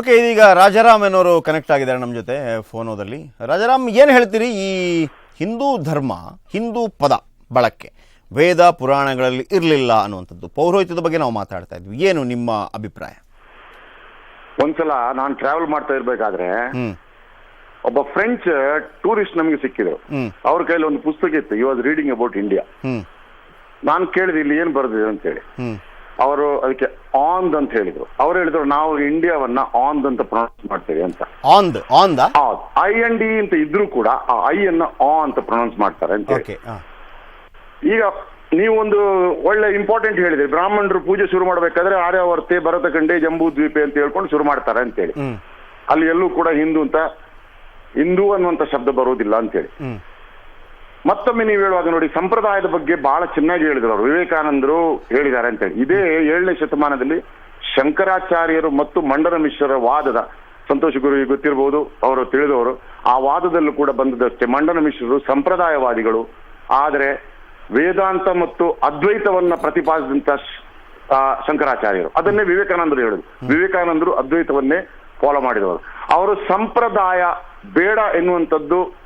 Okay ಇದೀಗ Rajaram ಏನೋರು connect ಆಗಿದ್ದಾರೆ ನಮ್ಮ ಜೊತೆ ಫೋನೋದಲ್ಲಿ ರಾಜಾರಾಮ್ ಏನು ಹೇಳ್ತೀರಿ ಈ ಹಿಂದೂ ಧರ್ಮ ಹಿಂದೂ ಪದ ಬಳಕೆ ವೇದ ಪುರಾಣಗಳಲ್ಲಿ ಇರಲಿಲ್ಲ ಅನ್ನುವಂಥದ್ದು ಪೌರೋಹಿತ್ಯದ ಬಗ್ಗೆ ನಾವು ಮಾತಾಡ್ತಾ ಇದ್ವಿ. ಏನು ನಿಮ್ಮ ಅಭಿಪ್ರಾಯ? ಒಂದ್ಸಲ ನಾನು ಟ್ರಾವೆಲ್ ಮಾಡ್ತಾ ಇರ್ಬೇಕಾದ್ರೆ ಒಬ್ಬ ಫ್ರೆಂಚ್ ಟೂರಿಸ್ಟ್ ನಮಗೆ ಸಿಕ್ಕಿದ್ರು. ಅವ್ರ ಕೈಲಿ ಒಂದು ಪುಸ್ತಕ ಇತ್ತು you was reading about India ನಾನು ಕೇಳಿದೆ ಇಲ್ಲಿ ಏನ್ ಬರೆದಿದೆ ಅಂತ ಹೇಳಿ. ಹ್ಮ್. ಅವರು ಅದಕ್ಕೆ ಆಂದ್ ಅಂತ ಹೇಳಿದ್ರು. ಅವ್ರು ಹೇಳಿದ್ರು ನಾವು ಇಂಡಿಯಾವನ್ನ ಆಂದ್ ಅಂತ ಪ್ರೊನೌನ್ಸ್ ಮಾಡ್ತೇವೆ ಅಂತ. ಆನ್ ಆನ್ ಐ ಎನ್ ಡಿ ಅಂತ ಇದ್ರು ಕೂಡ ಆ ಐ ಅನ್ನ ಆ ಅಂತ ಪ್ರೊನೌನ್ಸ್ ಮಾಡ್ತಾರೆ ಅಂತ ಈಗ ನೀವು ಒಂದು ಒಳ್ಳೆ ಇಂಪಾರ್ಟೆಂಟ್ ಹೇಳಿದ್ರಿ. ಬ್ರಾಹ್ಮಣರು ಪೂಜೆ ಶುರು ಮಾಡಬೇಕಾದ್ರೆ ಆರ್ಯಾವರ್ತೆ ಭರತಖಂಡೆ ಜಂಬೂ ದ್ವೀಪೆ ಅಂತ ಹೇಳ್ಕೊಂಡು ಶುರು ಮಾಡ್ತಾರೆ ಅಂತೇಳಿ ಅಲ್ಲಿ ಎಲ್ಲೂ ಕೂಡ ಹಿಂದೂ ಅಂತ ಹಿಂದೂ ಅನ್ನುವಂತ ಶಬ್ದ ಬರೋದಿಲ್ಲ ಅಂತೇಳಿ ಮತ್ತೊಮ್ಮೆ ನೀವು ಹೇಳುವಾಗ ನೋಡಿ ಸಂಪ್ರದಾಯದ ಬಗ್ಗೆ ಬಹಳ ಚೆನ್ನಾಗಿ ಹೇಳಿದ್ರು ಅವರು. ವಿವೇಕಾನಂದರು ಹೇಳಿದ್ದಾರೆ ಅಂತೇಳಿ. ಇದೇ ಏಳನೇ ಶತಮಾನದಲ್ಲಿ ಶಂಕರಾಚಾರ್ಯರು ಮತ್ತು ಮಂಡನ ಮಿಶ್ರರ ವಾದದ ಸಂತೋಷ ಗುರುವಿಗೆ ಗೊತ್ತಿರಬಹುದು ಅವರು ತಿಳಿದವರು ಆ ವಾದದಲ್ಲೂ ಕೂಡ ಬಂದದಷ್ಟೇ ಮಂಡನ ಮಿಶ್ರರು ಸಂಪ್ರದಾಯವಾದಿಗಳು. ಆದರೆ ವೇದಾಂತ ಮತ್ತು ಅದ್ವೈತವನ್ನ ಪ್ರತಿಪಾದಿಸಿದಂತ ಶಂಕರಾಚಾರ್ಯರು. ಅದನ್ನೇ ವಿವೇಕಾನಂದರು ಹೇಳಿದ್ರು. ವಿವೇಕಾನಂದರು ಅದ್ವೈತವನ್ನೇ ಫಾಲೋ ಮಾಡಿದವರು. ಅವರು ಸಂಪ್ರದಾಯ ಬೇಡ ಎನ್ನುವಂಥದ್ದು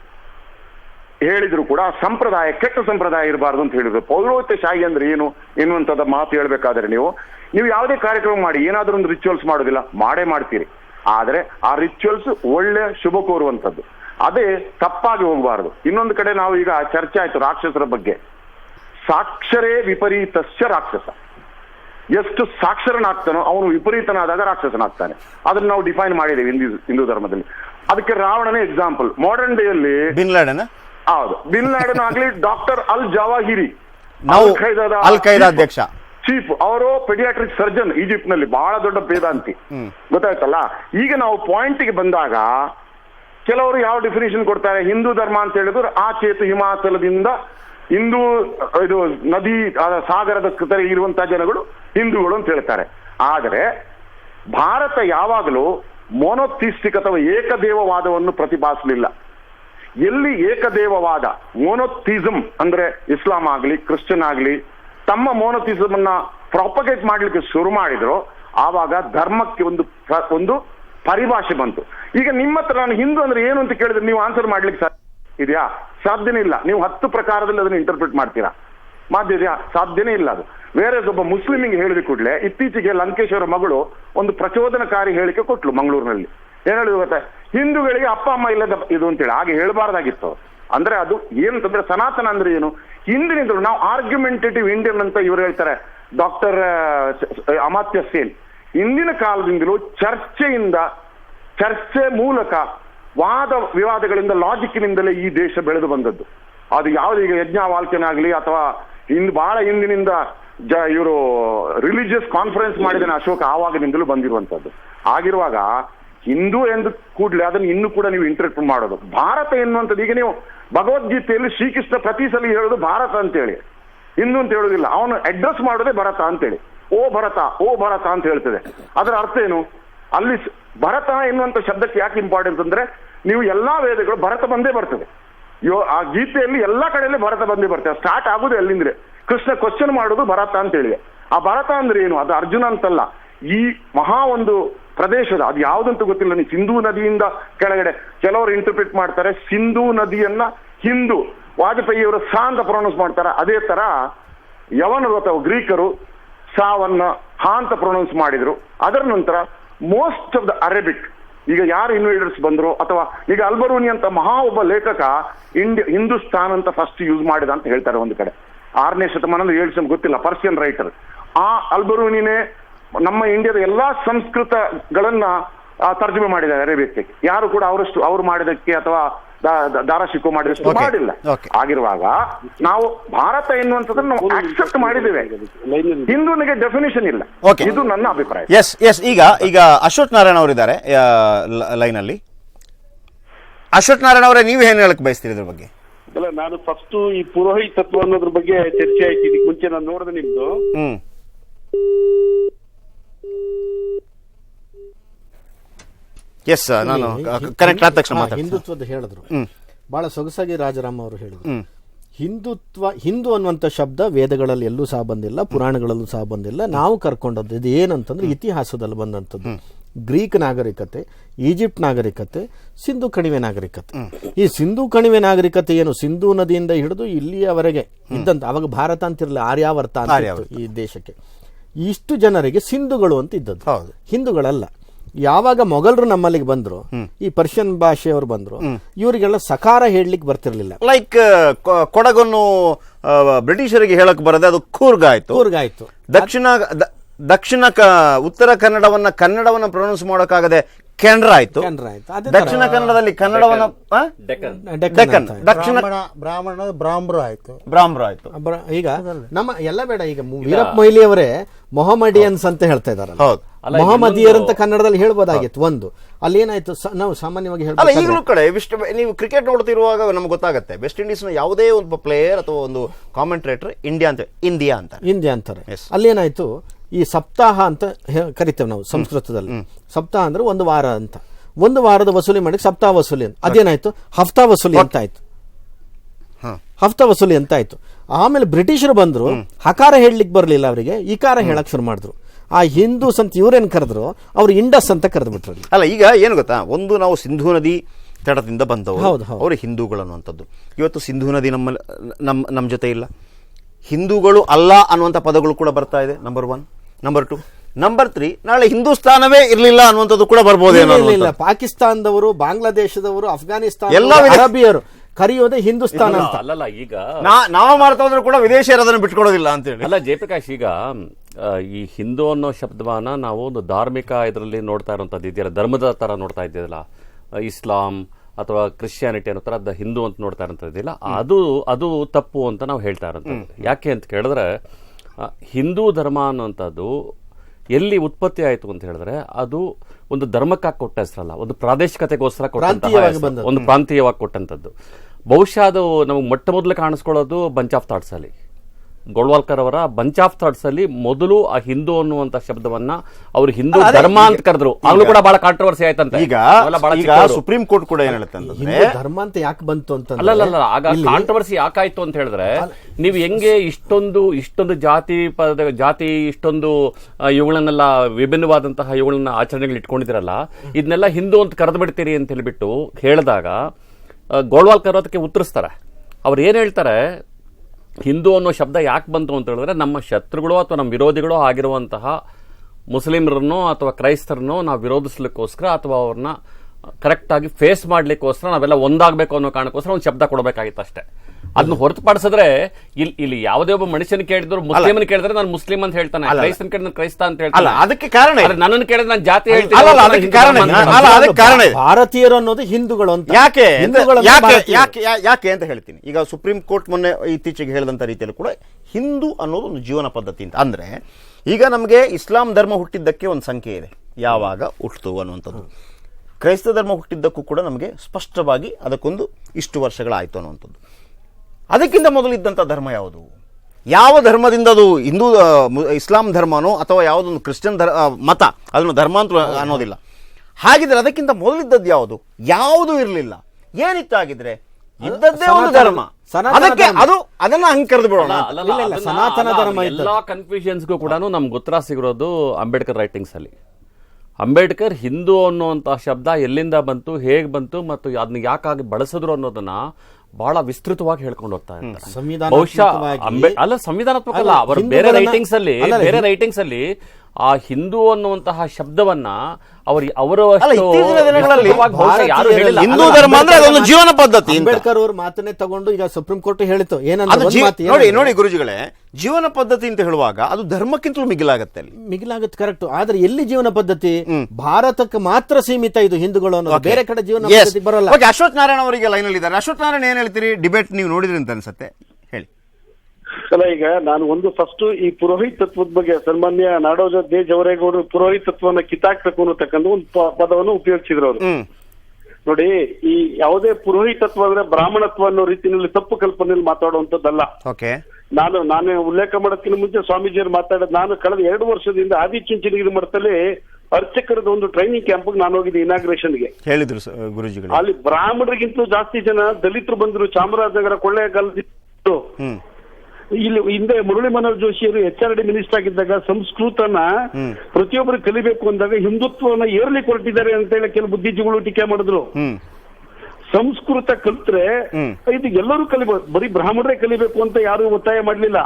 ಹೇಳಿದ್ರು ಕೂಡ ಸಂಪ್ರದಾಯ, ಕೆಟ್ಟ ಸಂಪ್ರದಾಯ ಇರಬಾರ್ದು ಅಂತ ಹೇಳಿದ್ರು. ಪೌರೋಹಿತ್ಯ ಶಾಹಿ ಅಂದ್ರೆ ಏನು? ಎನ್ನುವಂಥದ್ದು ಮಾತು ಹೇಳ್ಬೇಕಾದ್ರೆ ನೀವು ನೀವು ಯಾವುದೇ ಕಾರ್ಯಕ್ರಮ ಮಾಡಿ, ಏನಾದ್ರೂ ಒಂದು ರಿಚುವಲ್ಸ್ ಮಾಡೋದಿಲ್ಲ ಮಾಡೇ ಮಾಡ್ತೀರಿ. ಆದ್ರೆ ಆ ರಿಚುವಲ್ಸ್ ಒಳ್ಳೆ ಶುಭ ಕೋರುವಂಥದ್ದು. ಅದೇ ತಪ್ಪಾಗಿ ಹೋಗಬಾರದು. ಇನ್ನೊಂದು ಕಡೆ ನಾವು ಈಗ ಚರ್ಚೆ ಆಯ್ತು ರಾಕ್ಷಸರ ಬಗ್ಗೆ. ಸಾಕ್ಷರೇ ವಿಪರೀತಸ್ಯ ರಾಕ್ಷಸ. ಎಷ್ಟು ಸಾಕ್ಷರನಾಗ್ತಾನೋ ಅವನು ವಿಪರೀತನಾದಾಗ ರಾಕ್ಷಸನಾಗ್ತಾನೆ. ಅದನ್ನ ನಾವು ಡಿಫೈನ್ ಮಾಡಿದ್ದೇವೆ ಹಿಂದೂ ಹಿಂದೂ ಧರ್ಮದಲ್ಲಿ. ಅದಕ್ಕೆ ರಾವಣನೇ ಎಕ್ಸಾಂಪಲ್ ಮಾಡರ್ನ್ ಡೇ ಅಲ್ಲಿ ಹೌದು. ಬಿನ್ ಲಾಡನ್ ಆಗ್ಲಿ ಡಾಕ್ಟರ್ ಅಲ್ ಜವಾಹಿರಿ. ನಾವು ಅಲ್ ಖೈದಾ ಅಧ್ಯಕ್ಷ. ಚೀಫ್ ಅವರು ಪೆಡಿಯಾಟ್ರಿಕ್ ಸರ್ಜನ್ ಈಜಿಪ್ಟ್ನಲ್ಲಿ ಬಹಳ ದೊಡ್ಡ ವೇದಾಂತಿ. ಗೊತ್ತಾಯ್ತಲ್ಲ? ಈಗ ನಾವು ಪಾಯಿಂಟ್ಗೆ ಬಂದಾಗ ಕೆಲವರು ಯಾವ ಡೆಫಿನೇಷನ್ ಕೊಡ್ತಾರೆ? ಹಿಂದೂ ಧರ್ಮ ಅಂತ ಹೇಳಿದ್ರೆ ಆ ಚೇತು ಹಿಮಾಚಲದಿಂದ ಹಿಂದೂ ಇದು ನದಿ ಸಾಗರದ ಇರುವಂತಹ ಜನಗಳು ಹಿಂದೂಗಳು ಅಂತ ಹೇಳ್ತಾರೆ. ಆದರೆ ಭಾರತ ಯಾವಾಗಲೂ ಮೊನೋತಿಸ್ಟಿಕ್ ಅಥವಾ ಏಕದೇವವಾದವನ್ನು ಪ್ರತಿಪಾದಿಸಲಿಲ್ಲ. ಎಲ್ಲಿ ಏಕದೇವವಾದ ಮೋನೋಥಿಸಮ್ ಅಂದ್ರೆ ಇಸ್ಲಾಂ ಆಗ್ಲಿ, ಕ್ರಿಶ್ಚಿಯನ್ ಆಗ್ಲಿ, ತಮ್ಮ ಮೋನೋಥಿಸಮ್ ಅನ್ನ ಪ್ರಾಪಗೇಟ್ ಮಾಡ್ಲಿಕ್ಕೆ ಶುರು ಮಾಡಿದ್ರು, ಆವಾಗ ಧರ್ಮಕ್ಕೆ ಒಂದು ಒಂದು ಪರಿಭಾಷೆ ಬಂತು. ಈಗ ನಿಮ್ಮ ಹತ್ರ ನಾನು ಹಿಂದೂ ಅಂದ್ರೆ ಏನು ಅಂತ ಕೇಳಿದ್ರೆ ನೀವು ಆನ್ಸರ್ ಮಾಡ್ಲಿಕ್ಕೆ ಸಾಧ್ಯ ಇದೆಯಾ? ಸಾಧ್ಯನೇ ಇಲ್ಲ. ನೀವು ಹತ್ತು ಪ್ರಕಾರದಲ್ಲಿ ಅದನ್ನ ಇಂಟರ್ಪ್ರಿಟ್ ಮಾಡ್ತೀರಾ? ಮಾಧ್ಯ ಸಾಧ್ಯನೇ ಇಲ್ಲ ಅದು. ಬೇರೆ ಒಬ್ಬ ಮುಸ್ಲಿಮಿಗೆ ಹೇಳಿದ ಕೂಡಲೇ, ಇತ್ತೀಚೆಗೆ ಲಂಕೇಶ್ವರ ಮಗಳು ಒಂದು ಪ್ರಚೋದನಕಾರಿ ಹೇಳಿಕೆ ಕೊಟ್ಲು ಮಂಗಳೂರಿನಲ್ಲಿ. ಏನ್ ಹೇಳಿದ್ರು ಗೊತ್ತಾ? ಹಿಂದೂಗಳಿಗೆ ಅಪ್ಪ, ಅಮ್ಮ ಇಲ್ಲದ ಇದು ಅಂತೇಳಿ. ಹಾಗೆ ಹೇಳಬಾರ್ದಾಗಿತ್ತು. ಅಂದ್ರೆ ಅದು ಏನಂತಂದ್ರೆ ಸನಾತನ ಅಂದ್ರೆ ಏನು? ಹಿಂದಿನಿಂದಲೂ ನಾವು ಆರ್ಗ್ಯುಮೆಂಟೇಟಿವ್ ಇಂಡಿಯನ್ ಅಂತ ಇವರು ಹೇಳ್ತಾರೆ. ಡಾಕ್ಟರ್ ಅಮಾತ್ಯ ಸೇನ್. ಹಿಂದಿನ ಕಾಲದಿಂದಲೂ ಚರ್ಚೆಯಿಂದ, ಚರ್ಚೆ ಮೂಲಕ ವಾದ ವಿವಾದಗಳಿಂದ ಲಾಜಿಕ್ನಿಂದಲೇ ಈ ದೇಶ ಬೆಳೆದು ಬಂದದ್ದು. ಅದು ಯಾವ್ದು ಈಗ ಯಜ್ಞವಾಲ್ಕನಾಗ್ಲಿ ಅಥವಾ ಹಿಂದ್, ಬಹಳ ಹಿಂದಿನಿಂದ ಜ, ಇವರು ರಿಲಿಜಿಯಸ್ ಕಾನ್ಫರೆನ್ಸ್ ಮಾಡಿದ ಅಶೋಕ ಆವಾಗದಿಂದಲೂ ಬಂದಿರುವಂತದ್ದು. ಆಗಿರುವಾಗ ಹಿಂದೂ ಎಂದು ಕೂಡಲೇ ಅದನ್ನು ಇನ್ನೂ ಕೂಡ ನೀವು ಇಂಟರ್ಪ್ರಿಟ್ ಮಾಡೋದು. ಭಾರತ ಎನ್ನುವಂಥದ್ದು, ಈಗ ನೀವು ಭಗವದ್ಗೀತೆಯಲ್ಲಿ ಶ್ರೀಕೃಷ್ಣ ಪ್ರತಿ ಸಲ ಹೇಳೋದು ಭಾರತ ಅಂತೇಳಿ. ಹಿಂದೂ ಅಂತ ಹೇಳೋದಿಲ್ಲ, ಅವನು ಅಡ್ರೆಸ್ ಮಾಡೋದೇ ಭರತ ಅಂತೇಳಿ. ಓ ಭರತ ಓ ಭರತ ಅಂತ ಹೇಳ್ತದೆ. ಅದರ ಅರ್ಥ ಏನು? ಅಲ್ಲಿ ಭರತ ಎನ್ನುವಂಥ ಶಬ್ದಕ್ಕೆ ಯಾಕೆ ಇಂಪಾರ್ಟೆಂಟ್ ಅಂದ್ರೆ, ನೀವು ಎಲ್ಲಾ ವೇದಗಳು ಭರತ ಬಂದೇ ಬರ್ತದೆ. ಯೋ, ಆ ಗೀತೆಯಲ್ಲಿ ಎಲ್ಲಾ ಕಡೆಯಲ್ಲಿ ಭರತ ಬಂದೇ ಬರ್ತದೆ. ಸ್ಟಾರ್ಟ್ ಆಗುದು ಅಲ್ಲಿಂದ್ರೆ. ಕೃಷ್ಣ ಕ್ವಶನ್ ಮಾಡೋದು ಭರತ ಅಂತ ಹೇಳಿ ಆ ಭರತ ಅಂದ್ರೆ ಏನು? ಅದು ಅರ್ಜುನ ಅಂತಲ್ಲ. ಈ ಮಹಾ ಒಂದು ಪ್ರದೇಶದ, ಅದು ಯಾವುದಂತ ಗೊತ್ತಿಲ್ಲ. ನೀವು ಸಿಂಧೂ ನದಿಯಿಂದ ಕೆಳಗಡೆ ಕೆಲವರು ಇಂಟರ್ಪ್ರಿಟ್ ಮಾಡ್ತಾರೆ, ಸಿಂಧೂ ನದಿಯನ್ನ ಹಿಂದೂ ವಾಜಪೇಯಿಯವರು ಸಾ ಅಂತ ಪ್ರೊನೌನ್ಸ್ ಮಾಡ್ತಾರೆ. ಅದೇ ತರ ಯವನರು ಅಥವಾ ಗ್ರೀಕರು ಸಾವನ್ನ ಹಾ ಅಂತ ಪ್ರೊನೌನ್ಸ್ ಮಾಡಿದ್ರು. ಅದರ ನಂತರ ಮೋಸ್ಟ್ ಆಫ್ ದ ಅರೇಬಿಕ್ ಈಗ ಯಾರು ಇನ್ವೇಡರ್ಸ್ ಬಂದ್ರು ಅಥವಾ ಈಗ ಅಲ್ಬರೂನಿ ಅಂತ ಮಹಾ ಒಬ್ಬ ಲೇಖಕ ಇಂಡಿಯಾ ಹಿಂದೂಸ್ತಾನ್ ಅಂತ ಫಸ್ಟ್ ಯೂಸ್ ಮಾಡಿದ ಅಂತ ಹೇಳ್ತಾರೆ ಒಂದು ಕಡೆ. ಆರನೇ ಶತಮಾನ ಏಳು ಗೊತ್ತಿಲ್ಲ ಪರ್ಷಿಯನ್ ರೈಟರ್ ಆ ಅಲ್ಬರೂನಿನೇ ನಮ್ಮ ಇಂಡಿಯಾದ ಎಲ್ಲಾ ಸಂಸ್ಕೃತಗಳನ್ನ ಆ, ತರ್ಜುಮೆ ಮಾಡಿದ್ದಾರೆ ಅರೇಬಿಯಕ್ಕೆ. ಯಾರು ಕೂಡ ಅವರಷ್ಟು ಅವ್ರು ಮಾಡಿದಕ್ಕೆ ಅಥವಾ ದಾರಾಶಿಕೋ ಮಾಡಿದಷ್ಟು. ಮಾಡಿಲ್ಲ. ಆಗಿರುವಾಗ ನಾವು ಭಾರತ ಎನ್ನುವಂಥದ್ದನ್ನು ನಾವು ಆಕ್ಸೆಪ್ಟ್ ಮಾಡಿದ್ದೇವೆ. ಹಿಂದೂನಿಗೆ ಡೆಫಿನೇಷನ್ ಇಲ್ಲ. ಇದು ನನ್ನ ಅಭಿಪ್ರಾಯ. ಎಸ್ ಎಸ್ ಈಗ ಈಗ ಅಶ್ವಥ್ ನಾರಾಯಣ ಅವರಿದ್ದಾರೆ ಲೈನ್ ಅಲ್ಲಿ. ಅಶ್ವಥ್ ನಾರಾಯಣ ಅವರೇ ನೀವು ಏನು ಹೇಳಕ್ ಬಯಸ್ತೀರಿ ಇದ್ರ ಬಗ್ಗೆ? ಅಲ್ಲ ನಾನು ಫಸ್ಟ್ ಈ ಪುರೋಹಿತತ್ವ ಅನ್ನೋದ್ರ ಬಗ್ಗೆ ಚರ್ಚೆ ಆಯ್ತು. ಇದಕ್ಕೆ ಮುಂಚೆ ನಾನು ನೋಡಿದೆ ನಿಮ್ದು. ಹ್ಮ್. ಎಸ್ ನಾನು ಇಲ್ಲಿ ಕನೆಕ್ಟ್ ಆದ ತಕ್ಷಣ ಮಾತಾಡ್ತೀನಿ ಹಿಂದುತ್ವದ ಹೇಳಿದ್ರು. ಬಹಳ ಸೊಗಸಾಗಿ ರಾಜರಾಮ್ ಅವರು ಹೇಳಿದ್ರು. ಹಿಂದುತ್ವ ಹಿಂದೂ ಅನ್ನುವಂಥ ಶಬ್ದ ವೇದಗಳಲ್ಲಿ ಎಲ್ಲೂ ಸಹ ಬಂದಿಲ್ಲ ಪುರಾಣಗಳಲ್ಲೂ ಸಹ ಬಂದಿಲ್ಲ. ನಾವು ಕರ್ಕೊಂಡದ್ದು ಇದು ಏನಂತಂದ್ರೆ ಇತಿಹಾಸದಲ್ಲಿ ಬಂದಂಥದ್ದು. ಗ್ರೀಕ್ ನಾಗರಿಕತೆ ಈಜಿಪ್ಟ್ ನಾಗರಿಕತೆ ಸಿಂಧು ಕಣಿವೆ ನಾಗರಿಕತೆ. ಈ ಸಿಂಧು ಕಣಿವೆ ನಾಗರಿಕತೆ ಏನು ಸಿಂಧು ನದಿಯಿಂದ ಹಿಡಿದು ಇಲ್ಲಿಯವರೆಗೆ ಇದ್ದಂತ ಅವಾಗ ಭಾರತ ಅಂತಿರಲಿಲ್ಲ ಆರ್ಯಾವರ್ತ. ಈ ದೇಶಕ್ಕೆ. ಇಷ್ಟು ಜನರಿಗೆ ಸಿಂಧುಗಳು ಅಂತ ಇದ್ದದ್ದು ಹೌದು. ಹಿಂದೂಗಳಲ್ಲ. ಯಾವಾಗ ಮೊಘಲರು ನಮ್ಮಲ್ಲಿಗೆ ಬಂದ್ರು ಈ ಪರ್ಷಿಯನ್ ಭಾಷೆಯವರು ಬಂದ್ರು ಇವರಿಗೆಲ್ಲ ಸಕಾರ ಹೇಳಲಿಕ್ಕೆ ಬರ್ತಿರ್ಲಿಲ್ಲ. ಲೈಕ್ ಕೊಡಗನ್ನು ಬ್ರಿಟಿಷರಿಗೆ ಹೇಳಕ್ ಬರದೆ ಅದು ಕೂರ್ಗ್ ಆಯ್ತು ಕೂರ್ಗಾಯ್ತು. ದಕ್ಷಿಣ ದಕ್ಷಿಣ ಕ ಉತ್ತರ ಕನ್ನಡವನ್ನ ಕನ್ನಡವನ್ನ ಪ್ರೊನೌನ್ಸ್ ಮಾಡೋಕ್ಕಾಗದೆ ಕೆನ್ರ ಆಯ್ತು ಕೆನರಾ ಆಯ್ತು. ದಕ್ಷಿಣ ಕನ್ನಡದಲ್ಲಿ ಕನ್ನಡವನ್ನ? ಡೆಕ್ಕನ್. ಡೆಕ್ಕನ್. ದಕ್ಷಿಣ ಬ್ರಾಹ್ಮಣ ಬ್ರಾಹ್ಮರು ಆಯ್ತು ಬ್ರಾಹ್ಮರು ಆಯ್ತು ಈಗ ನಮ್ಮ ಎಲ್ಲ ಬೇಡ ಈಗ ವೀರಪ್ಪ ಮೊಯ್ಲಿ ಅವರೇ ಮೊಹಮ್ಮಡಿಯನ್ಸ್ ಅಂತ ಹೇಳ್ತಾ ಇದಾರಲ್ಲ. ಹೌದು. ಮೊಹಮ್ಮದಿಯರ್ ಅಂತ ಕನ್ನಡದಲ್ಲಿ ಹೇಳ್ಬೋದಾಗಿತ್ತು ಒಂದು. ಅಲ್ಲಿ ಏನಾಯ್ತು? ಸ- ನಾವು ಸಾಮಾನ್ಯವಾಗಿ ಅಲ್ಲ ಹೇಳ್ಬೇಕಾದ್ರೆ ಈಗಲೂ ಕಡೆ ವೆಸ್ಟ್ ನೀವು ಕ್ರಿಕೆಟ್ ನೋಡ್ತಿರುವಾಗ ನಮ್ಗೆ ಗೊತ್ತಾಗುತ್ತೆ. ವೆಸ್ಟ್ ಇಂಡೀಸ್ನ ಯಾವುದೇ ಒಂದು ಪ್ಲೇಯರ್ ಅಥವಾ ಒಂದು ಕಾಮೆಂಟ್ರೇಟರ್ ಇಂಡಿಯಾ ಅಂತ ಇಂಡಿಯಾ ಅಂತ ಇಂಡಿಯಾ ಅಂತಾರೆ. ಅಲ್ಲಿ ಏನಾಯ್ತು? ಈ ಸಪ್ತಾಹ ಅಂತ ಕರಿತೇವೆ ನಾವು ಸಂಸ್ಕೃತದಲ್ಲಿ. ಸಪ್ತಾಹ ಅಂದ್ರೆ ಒಂದು ವಾರ ಅಂತ. ಒಂದು ವಾರದ ವಸೂಲಿ ಮಾಡಿ ಸಪ್ತಾಹ ವಸೂಲಿ ಅಂತ ಅದೇನಾಯ್ತು? ಹಫ್ತಾ ವಸೂಲಿ ಅಂತ ಆಯ್ತು. ಹ. ಹಫ್ತಾ ವಸೂಲಿ ಅಂತ ಆಯ್ತು. ಆಮೇಲೆ ಬ್ರಿಟಿಷರು ಬಂದರು ಹಕಾರ ಹೇಳಲಿಕ್ಕೆ ಬರಲಿಲ್ಲ ಅವರಿಗೆ ಇಕಾರ ಹೇಳಕ್ ಶುರು ಮಾಡಿದ್ರು. ಆ ಹಿಂದೂಸ್ ಅಂತ ಇವ್ರೇನ್ ಕರೆದ್ರು? ಅವ್ರು ಇಂಡಸ್ ಅಂತ ಕರೆದು ಬಿಟ್ರು ಅಲ್ಲ. ಈಗ ಏನು ಗೊತ್ತಾ? ಒಂದು ನಾವು ಸಿಂಧೂ ನದಿ ತಡದಿಂದ ಬಂದವರು. ಅವರು ಹಿಂದೂಗಳು ಅನ್ನುವಂಥದ್ದು. ಇವತ್ತು ಸಿಂಧೂ ನದಿ ನಮ್ಮ ನಮ್ಮ ನಮ್ಮ ಜೊತೆ ಇಲ್ಲ. ಹಿಂದೂಗಳು ಅಲ್ಲ ಅನ್ನುವಂಥ ಪದಗಳು ಕೂಡ ಬರ್ತಾ ಇದೆ number one number two number three ನಾಳೆ ಹಿಂದೂಸ್ತಾನವೇ ಇರಲಿಲ್ಲ ಅನ್ನುವಂಥದ್ದು ಕೂಡ ಬರ್ಬೋದೇನೋ ಇಲ್ಲ, ಪಾಕಿಸ್ತಾನದವರು ಬಾಂಗ್ಲಾದೇಶದವರು ಅಫ್ಘಾನಿಸ್ತಾನ ಎಲ್ಲ ಅರಬಿಯರು ಕರೆಯೋದೇ ಹಿಂದೂಸ್ತಾನ ಅಂತ. ಅಲ್ಲಲ್ಲ ಈಗ ನಾವು ಮಾಡ್ತಾ ಹೋದ್ರೆ ಕೂಡ ವಿದೇಶಿಯರು ಅದನ್ನು ಬಿಟ್ಕೊಡೋದಿಲ್ಲ ಅಂತೇಳಿ. ಅಲ್ಲ ಜಯಪ್ರಕಾಶ್ ಈಗ ಈ ಹಿಂದೂ ಅನ್ನೋ ಶಬ್ದವನ್ನ ನಾವು ಒಂದು ಧಾರ್ಮಿಕ ಇದರಲ್ಲಿ ನೋಡ್ತಾ ಇರುವಂತದ್ದು ಇದೆಯಲ್ಲ ಧರ್ಮದ ತರ ನೋಡ್ತಾ ಇದ್ದೀವಲ್ಲ ಇಸ್ಲಾಂ ಅಥವಾ ಕ್ರಿಶ್ಚಿಯಾನಿಟಿ ಅನ್ನೋ ತರ ಅದ ಹಿಂದೂ ಅಂತ ನೋಡ್ತಾ ಇರೋಂಥದ್ದಿಲ್ಲ ಅದು ಅದು ತಪ್ಪು ಅಂತ ನಾವು ಹೇಳ್ತಾ ಇರೋಂಥದ್ದು ಯಾಕೆ ಅಂತ ಕೇಳಿದ್ರೆ ಹಿಂದೂ ಧರ್ಮ ಅನ್ನೋಂಥದ್ದು ಎಲ್ಲಿ ಉತ್ಪತ್ತಿ ಆಯಿತು ಅಂತ ಹೇಳಿದ್ರೆ ಅದು ಒಂದು ಧರ್ಮಕ್ಕಾಗಿ ಕೊಟ್ಟ ಹೆಸರಲ್ಲ ಒಂದು ಪ್ರಾದೇಶಿಕತೆಗೋಸ್ಕರ ಕೊಟ್ಟಂತಹ ಒಂದು ಪ್ರಾಂತೀಯವಾಗಿ ಕೊಟ್ಟಂಥದ್ದು. ಬಹುಶಃ ಅದು ನಮಗೆ ಮೊಟ್ಟ ಮೊದಲು ಕಾಣಿಸ್ಕೊಳ್ಳೋದು ಬಂಚ್ ಆಫ್ ಥಾಟ್ಸ್ ಅಲ್ಲಿ. ಗೋಳ್ವಾಲ್ಕರ್ ಅವರ ಬಂಚ್ ಆಫ್ ಥಾಟ್ಸ್ ಅಲ್ಲಿ ಮೊದಲು ಆ ಹಿಂದೂ ಅನ್ನುವಂತ ಶಬ್ದವನ್ನ ಅವರು ಹಿಂದೂ ಧರ್ಮ ಅಂತ ಕರೆದ್ರು. ಆಗ್ಲೂ ಕೂಡ ಬಹಳ ಕಾಂಟ್ರವರ್ಸಿ ಆಯ್ತಂತೆ. ಈಗ ಈಗ ಸುಪ್ರೀಂ ಕೋರ್ಟ್ ಕೂಡ ಏನ್ ಹೇಳುತ್ತೆ ಧರ್ಮ ಅಂತ ಯಾಕೆ ಬಂತು ಅಂತ ಅಲ್ಲ ಅಲ್ಲ, ಅಲ್ಲ ಆಗ ಕಾಂಟ್ರವರ್ಸಿ ಯಾಕಾಯ್ತು ಅಂತ ಹೇಳಿದ್ರೆ ನೀವು ಹೆಂಗೆ ಇಷ್ಟೊಂದು ಇಷ್ಟೊಂದು ಜಾತಿ ಪದ ಜಾತಿ ಇಷ್ಟೊಂದು ಇವುಗಳನ್ನೆಲ್ಲ ವಿಭಿನ್ನವಾದಂತಹ ಇವುಗಳನ್ನ ಆಚರಣೆಗಳು ಇಟ್ಕೊಂಡಿದ್ರಲ್ಲ ಇದನ್ನೆಲ್ಲ ಹಿಂದೂ ಅಂತ ಕರೆದು ಬಿಡ್ತೀರಿ ಅಂತ ಹೇಳ್ಬಿಟ್ಟು ಹೇಳಿದಾಗ ಗೋಳ್ವಾಲ್ಕರ್ ಅದಕ್ಕೆ ಉತ್ತರಿಸ್ತಾರೆ. ಅವ್ರು ಏನು ಹೇಳ್ತಾರೆ, ಹಿಂದೂ ಅನ್ನೋ ಶಬ್ದ ಯಾಕೆ ಬಂತು ಅಂತ ಹೇಳಿದ್ರೆ, ನಮ್ಮ ಶತ್ರುಗಳು ಅಥವಾ ನಮ್ಮ ವಿರೋಧಿಗಳು ಆಗಿರುವಂತಹ ಮುಸ್ಲಿಮರನ್ನು ಅಥವಾ ಕ್ರೈಸ್ತರನ್ನು ನಾವು ವಿರೋಧಿಸ್ಲಿಕ್ಕೋಸ್ಕರ ಅಥವಾ ಅವ್ರನ್ನ ಕರೆಕ್ಟಾಗಿ ಫೇಸ್ ಮಾಡಲಿಕ್ಕೋಸ್ಕರ ನಾವೆಲ್ಲ ಒಂದಾಗಬೇಕು ಅನ್ನೋ ಕಾರಣಕ್ಕೋಸ್ಕರ ಒಂದು ಶಬ್ದ ಕೊಡಬೇಕಾಗಿತ್ತು ಅಷ್ಟೇ. ಅದನ್ನ ಹೊರತುಪಡಿಸಿದ್ರೆ ಇಲ್ಲಿ ಇಲ್ಲಿ ಯಾವುದೇ ಒಬ್ಬ ಮನುಷ್ಯನ ಕೇಳಿದ್ರು ಮುಸ್ಲಿಮನ್ ಕೇಳಿದ್ರೆ ನಾನು ಮುಸ್ಲಿಂ ಅಂತ ಹೇಳ್ತಾನೆ ಕ್ರೈಸ್ತನ್ ಕೇಳಿದ್ರೆ ನಾನು ಕ್ರೈಸ್ತ ಅಂತ ಹೇಳ್ತಾನೆ. ಅದಕ್ಕೆ ಕಾರಣ ನನ್ನನ್ನು ಕೇಳಿದ್ರೆ ನಾನು ಜಾತಿ ಹೇಳ್ತೀನಿ. ಭಾರತೀಯರು ಅನ್ನೋದು ಹಿಂದೂಗಳು ಅಂತ. ಯಾಕೆ? ಅಂತ- ಯಾಕೆ ಯಾಕೆ ಯಾಕೆ ಅಂತ ಹೇಳ್ತೀನಿ. ಈಗ ಸುಪ್ರೀಂ ಕೋರ್ಟ್ ಮೊನ್ನೆ ಇತ್ತೀಚೆಗೆ ಹೇಳಿದಂತ ರೀತಿಯಲ್ಲಿ ಕೂಡ ಹಿಂದೂ ಅನ್ನೋದು ಒಂದು ಜೀವನ ಪದ್ಧತಿ ಅಂತ. ಅಂದ್ರೆ ಈಗ ನಮಗೆ ಇಸ್ಲಾಂ ಧರ್ಮ ಹುಟ್ಟಿದ್ದಕ್ಕೆ ಒಂದು ಸಂಖ್ಯೆ ಇದೆ. ಯಾವಾಗ? ಹುಟ್ಟಿತು ಅನ್ನುವಂಥದ್ದು. ಕ್ರೈಸ್ತ ಧರ್ಮ ಹುಟ್ಟಿದ್ದಕ್ಕೂ ಕೂಡ ನಮಗೆ ಸ್ಪಷ್ಟವಾಗಿ ಅದಕ್ಕೊಂದು ಇಷ್ಟು ವರ್ಷಗಳಾಯಿತು ಅನ್ನುವಂಥದ್ದು. ಅದಕ್ಕಿಂತ ಮೊದಲು ಇದ್ದಂಥ ಧರ್ಮ ಯಾವುದು? ಯಾವ ಧರ್ಮದಿಂದ ಅದು ಹಿಂದೂ ಇಸ್ಲಾಂ ಧರ್ಮನೋ ಅಥವಾ ಯಾವುದೊಂದು ಕ್ರಿಶ್ಚಿಯನ್ ಧರ್ ಮತ ಅದನ್ನು ಧರ್ಮ ಅಂತ ಅನ್ನೋದಿಲ್ಲ. ಹಾಗಿದ್ರೆ ಅದಕ್ಕಿಂತ ಮೊದಲಿದ್ದದ್ದು ಯಾವುದು? ಯಾವುದೂ ಇರಲಿಲ್ಲ. ಏನಿತ್ತು ಆಗಿದ್ರೆ ಇದ್ದದ್ದೇ ಒಂದು ಧರ್ಮ. ಸನಾತನ ಅದಕ್ಕೆ ಅದು ಅದನ್ನ ಹಂಗೆ ಕರೆದು ಬಿಡೋಣ. ಸನಾತನ ಧರ್ಮ ಎಲ್ಲಾ ಕನ್ಫ್ಯೂಷನ್ಸ್ಗೂ ಕೂಡ ನಮ್ಗೆ ಉತ್ತರ ಸಿಗಿರೋದು ಅಂಬೇಡ್ಕರ್ ರೈಟಿಂಗ್ಸ್ ಅಲ್ಲಿ. ಅಂಬೇಡ್ಕರ್ ಹಿಂದೂ ಅನ್ನುವಂತ ಶಬ್ದ ಎಲ್ಲಿಂದ ಬಂತು ಹೇಗ್ ಬಂತು ಮತ್ತು ಅದನ್ನ ಯಾಕಾಗಿ ಬಳಸಿದ್ರು ಅನ್ನೋದನ್ನ ಬಹಳ ವಿಸ್ತೃತವಾಗಿ ಹೇಳ್ಕೊಂಡು ಹೋಗ್ತಾ ಇರ್ತಾರೆ ಬಹುಶಃ ಅಲ್ಲ ಸಂವಿಧಾನಾತ್ಮಕ ಅಲ್ಲ ಅವರು ಬೇರೆ ರೈಟಿಂಗ್ಸ್ ಅಲ್ಲ, ಬೇರೆ ರೈಟಿಂಗ್ಸ್ ಅಲ್ಲಿ ಆ ಹಿಂದೂ ಅನ್ನುವಂತಹ ಶಬ್ದವನ್ನ ಅವರು ಅವರ ಅಲ್ಲ, ಇತ್ತೀಚಿನ ದಿನಗಳಲ್ಲಿ ಯಾರು ಹೇಳಿಲ್ಲ. ಹಿಂದೂ ಧರ್ಮ ಅಂದ್ರೆ ಅದೊಂದು ಜೀವನ ಪದ್ಧತಿ ಅಂತ. ಅಂಬೇಡ್ಕರ್ ಅವ್ರ ಮಾತನ್ನೇ ತಗೊಂಡು ಈಗ ಸುಪ್ರೀಂ ಕೋರ್ಟ್ ಹೇಳಿತು. ಏನಂದ್ರೆ ನೋಡಿ ನೋಡಿ ಗುರುಜಿಗಳೇ ಜೀವನ ಪದ್ಧತಿ ಅಂತ ಹೇಳುವಾಗ ಅದು ಧರ್ಮಕ್ಕಿಂತಲೂ ಮಿಗಿಲಾಗತ್ತೆ ಅಲ್ಲಿ. ಮಿಗಿಲಾಗುತ್ತೆ ಕರೆಕ್ಟ್ ಆದ್ರೆ ಎಲ್ಲಿ ಜೀವನ ಪದ್ಧತಿ? ಭಾರತಕ್ಕೆ ಮಾತ್ರ ಸೀಮಿತ ಇದು ಹಿಂದೂಗಳು ಅನ್ನೋದು. ಬೇರೆ ಕಡೆ ಜೀವನ ಪದ್ಧತಿ ಬರಲ್ಲ. ಅಶ್ವಥ್ ನಾರಾಯಣ ಅವರಿಗೆ ಲೈನ್ ಅಲ್ಲಿ ಇದ್ದಾರೆ. ಅಶ್ವಥ್ ನಾರಾಯಣ ಏನ್ ಹೇಳ್ತೀರಿ? ಡಿಬೇಟ್ ನೀವು ನೋಡಿದ್ರಿ ಅಂತ ಅನ್ಸುತ್ತೆ. ಅಲ್ಲ ಈಗ ನಾನು ಒಂದು ಫಸ್ಟ್ ಈ ಪುರೋಹಿತ್ ತತ್ವದ ಬಗ್ಗೆ ಸನ್ಮಾನ್ಯ ನಾಡೋಜ ದೇ ಜವರೇಗೌಡರು ಪುರೋಹಿತ್ ತತ್ವನ ಕಿತಾಕ್ಬೇಕು ಅನ್ನತಕ್ಕಂಥ ಒಂದು ಪದವನ್ನು ಉಪಯೋಗಿಸಿದ್ರು ಅವರು. ನೋಡಿ ಈ ಯಾವುದೇ ಪುರೋಹಿತತ್ವ ಅಂದ್ರೆ ಬ್ರಾಹ್ಮಣತ್ವ ಅನ್ನೋ ರೀತಿಯಲ್ಲಿ ತಪ್ಪು ಕಲ್ಪನೆಯಲ್ಲಿ ಮಾತಾಡುವಂತದ್ದಲ್ಲ ಓಕೆ. ನಾನು ನಾನು ಉಲ್ಲೇಖ ಮಾಡೋದಕ್ಕಿಂತ ಮುಂಚೆ ಸ್ವಾಮೀಜಿಯವರು ಮಾತಾಡೋದು ನಾನು ಕಳೆದ ಎರಡು ವರ್ಷದಿಂದ ಆದಿಚುಂಚನಗಿರಿ ಮಠದಲ್ಲಿ ಅರ್ಚಕರದ ಒಂದು ಟ್ರೈನಿಂಗ್ ಕ್ಯಾಂಪ್ಗೆ ನಾನು ಹೋಗಿದ್ದೆ ಇನಾಗ್ರೇಷನ್ಗೆ ಹೇಳಿದ್ರು ಗುರುಜಿಗಳು. ಅಲ್ಲಿ ಬ್ರಾಹ್ಮಣರಿಗಿಂತ ಜಾಸ್ತಿ ಜನ ದಲಿತರು ಬಂದ್ರು ಚಾಮರಾಜನಗರ ಕೊಳ್ಳೆಗಾಲದಿಂದ ಇಲ್ಲಿ ಹಿಂದೆ ಮುರಳಿ ಮನೋಹರ್ ಜೋಶಿಯವರು ಎಚ್ ಆರ್ ಡಿ ಮಿನಿಸ್ಟರ್ ಆಗಿದ್ದಾಗ ಸಂಸ್ಕೃತನ ಪ್ರತಿಯೊಬ್ಬರು ಕಲಿಬೇಕು ಅಂದಾಗ ಹಿಂದುತ್ವವನ್ನ ಏರ್ಲಿ ಕೊರಟಿದ್ದಾರೆ ಅಂತ ಹೇಳಿ ಕೆಲವು ಬುದ್ಧಿಜೀವಿಗಳು ಟೀಕೆ ಮಾಡಿದ್ರು. ಸಂಸ್ಕೃತ ಕಲ್ತ್ರೆ. ಇದು ಎಲ್ಲರೂ ಕಲಿಬಹುದು ಬರೀ ಬ್ರಾಹ್ಮಣರೇ ಕಲಿಬೇಕು ಅಂತ ಯಾರು ಒತ್ತಾಯ ಮಾಡಲಿಲ್ಲ.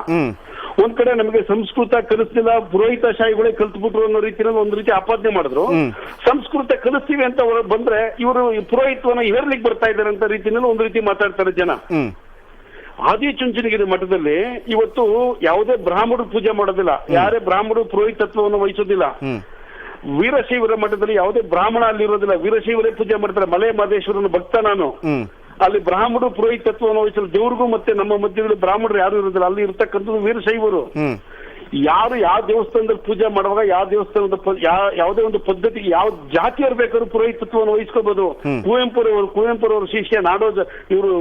ಒಂದ್ ಕಡೆ ನಮಗೆ ಸಂಸ್ಕೃತ ಕಲಿಸ್ತಿಲ್ಲ ಪುರೋಹಿತ ಶಾಹಿಗಳೇ ಕಲ್ತ್ಬಿಟ್ರು ಅನ್ನೋ ರೀತಿಯಲ್ಲಿ ಒಂದ್ ರೀತಿ ಆಪಾದನೆ ಮಾಡಿದ್ರು. ಸಂಸ್ಕೃತ ಕಲಿಸ್ತೀವಿ ಅಂತ ಬಂದ್ರೆ ಇವರು ಪುರೋಹಿತವನ್ನ ಹೇರ್ಲಿಕ್ಕೆ ಬರ್ತಾ ಇದ್ದಾರೆ ಅಂತ ರೀತಿಯಲ್ಲಿ ಒಂದ್ ರೀತಿ ಮಾತಾಡ್ತಾರೆ ಜನ. ಆದಿಚುಂಚನಗಿರಿ ಮಠದಲ್ಲಿ ಇವತ್ತು ಯಾವುದೇ ಬ್ರಾಹ್ಮಣರು ಪೂಜೆ ಮಾಡೋದಿಲ್ಲ. ಯಾರೇ ಬ್ರಾಹ್ಮಣರು ಪುರೋಹಿತತ್ವವನ್ನು ವಹಿಸೋದಿಲ್ಲ. ವೀರಶೈವರ ಮಠದಲ್ಲಿ ಯಾವುದೇ ಬ್ರಾಹ್ಮಣ ಅಲ್ಲಿ ಇರೋದಿಲ್ಲ. ವೀರಶೈವರೇ ಪೂಜೆ ಮಾಡ್ತಾರೆ. ಮಲೆ ಮಹದೇಶ್ವರನ ಭಕ್ತ ನಾನು. ಅಲ್ಲಿ ಬ್ರಾಹ್ಮಣರು ಪುರೋಹಿತತ್ವವನ್ನು ವಹಿಸಲು ದೇವ್ರಿಗೂ ಮತ್ತೆ ನಮ್ಮ ಮಧ್ಯದಲ್ಲಿ ಬ್ರಾಹ್ಮಣರು ಯಾರು ಇರೋದಿಲ್ಲ. ಅಲ್ಲಿ ಇರ್ತಕ್ಕಂಥದ್ದು ವೀರಶೈವರು. ಯಾರು ಯಾವ ದೇವಸ್ಥಾನದಲ್ಲಿ ಪೂಜೆ ಮಾಡುವಾಗ ಯಾವ ದೇವಸ್ಥಾನದ ಯಾವುದೇ ಒಂದು ಪದ್ಧತಿ ಯಾವ ಜಾತಿಯವರು ಬೇಕಾದ್ರೂ ಪುರೋಹಿತತ್ವವನ್ನು ವಹಿಸ್ಕೋಬಹುದು ಕುವೆಂಪುರವರು ಕುವೆಂಪುರವರು ಶಿಷ್ಯ ನಾಡೋಜ ಇವರು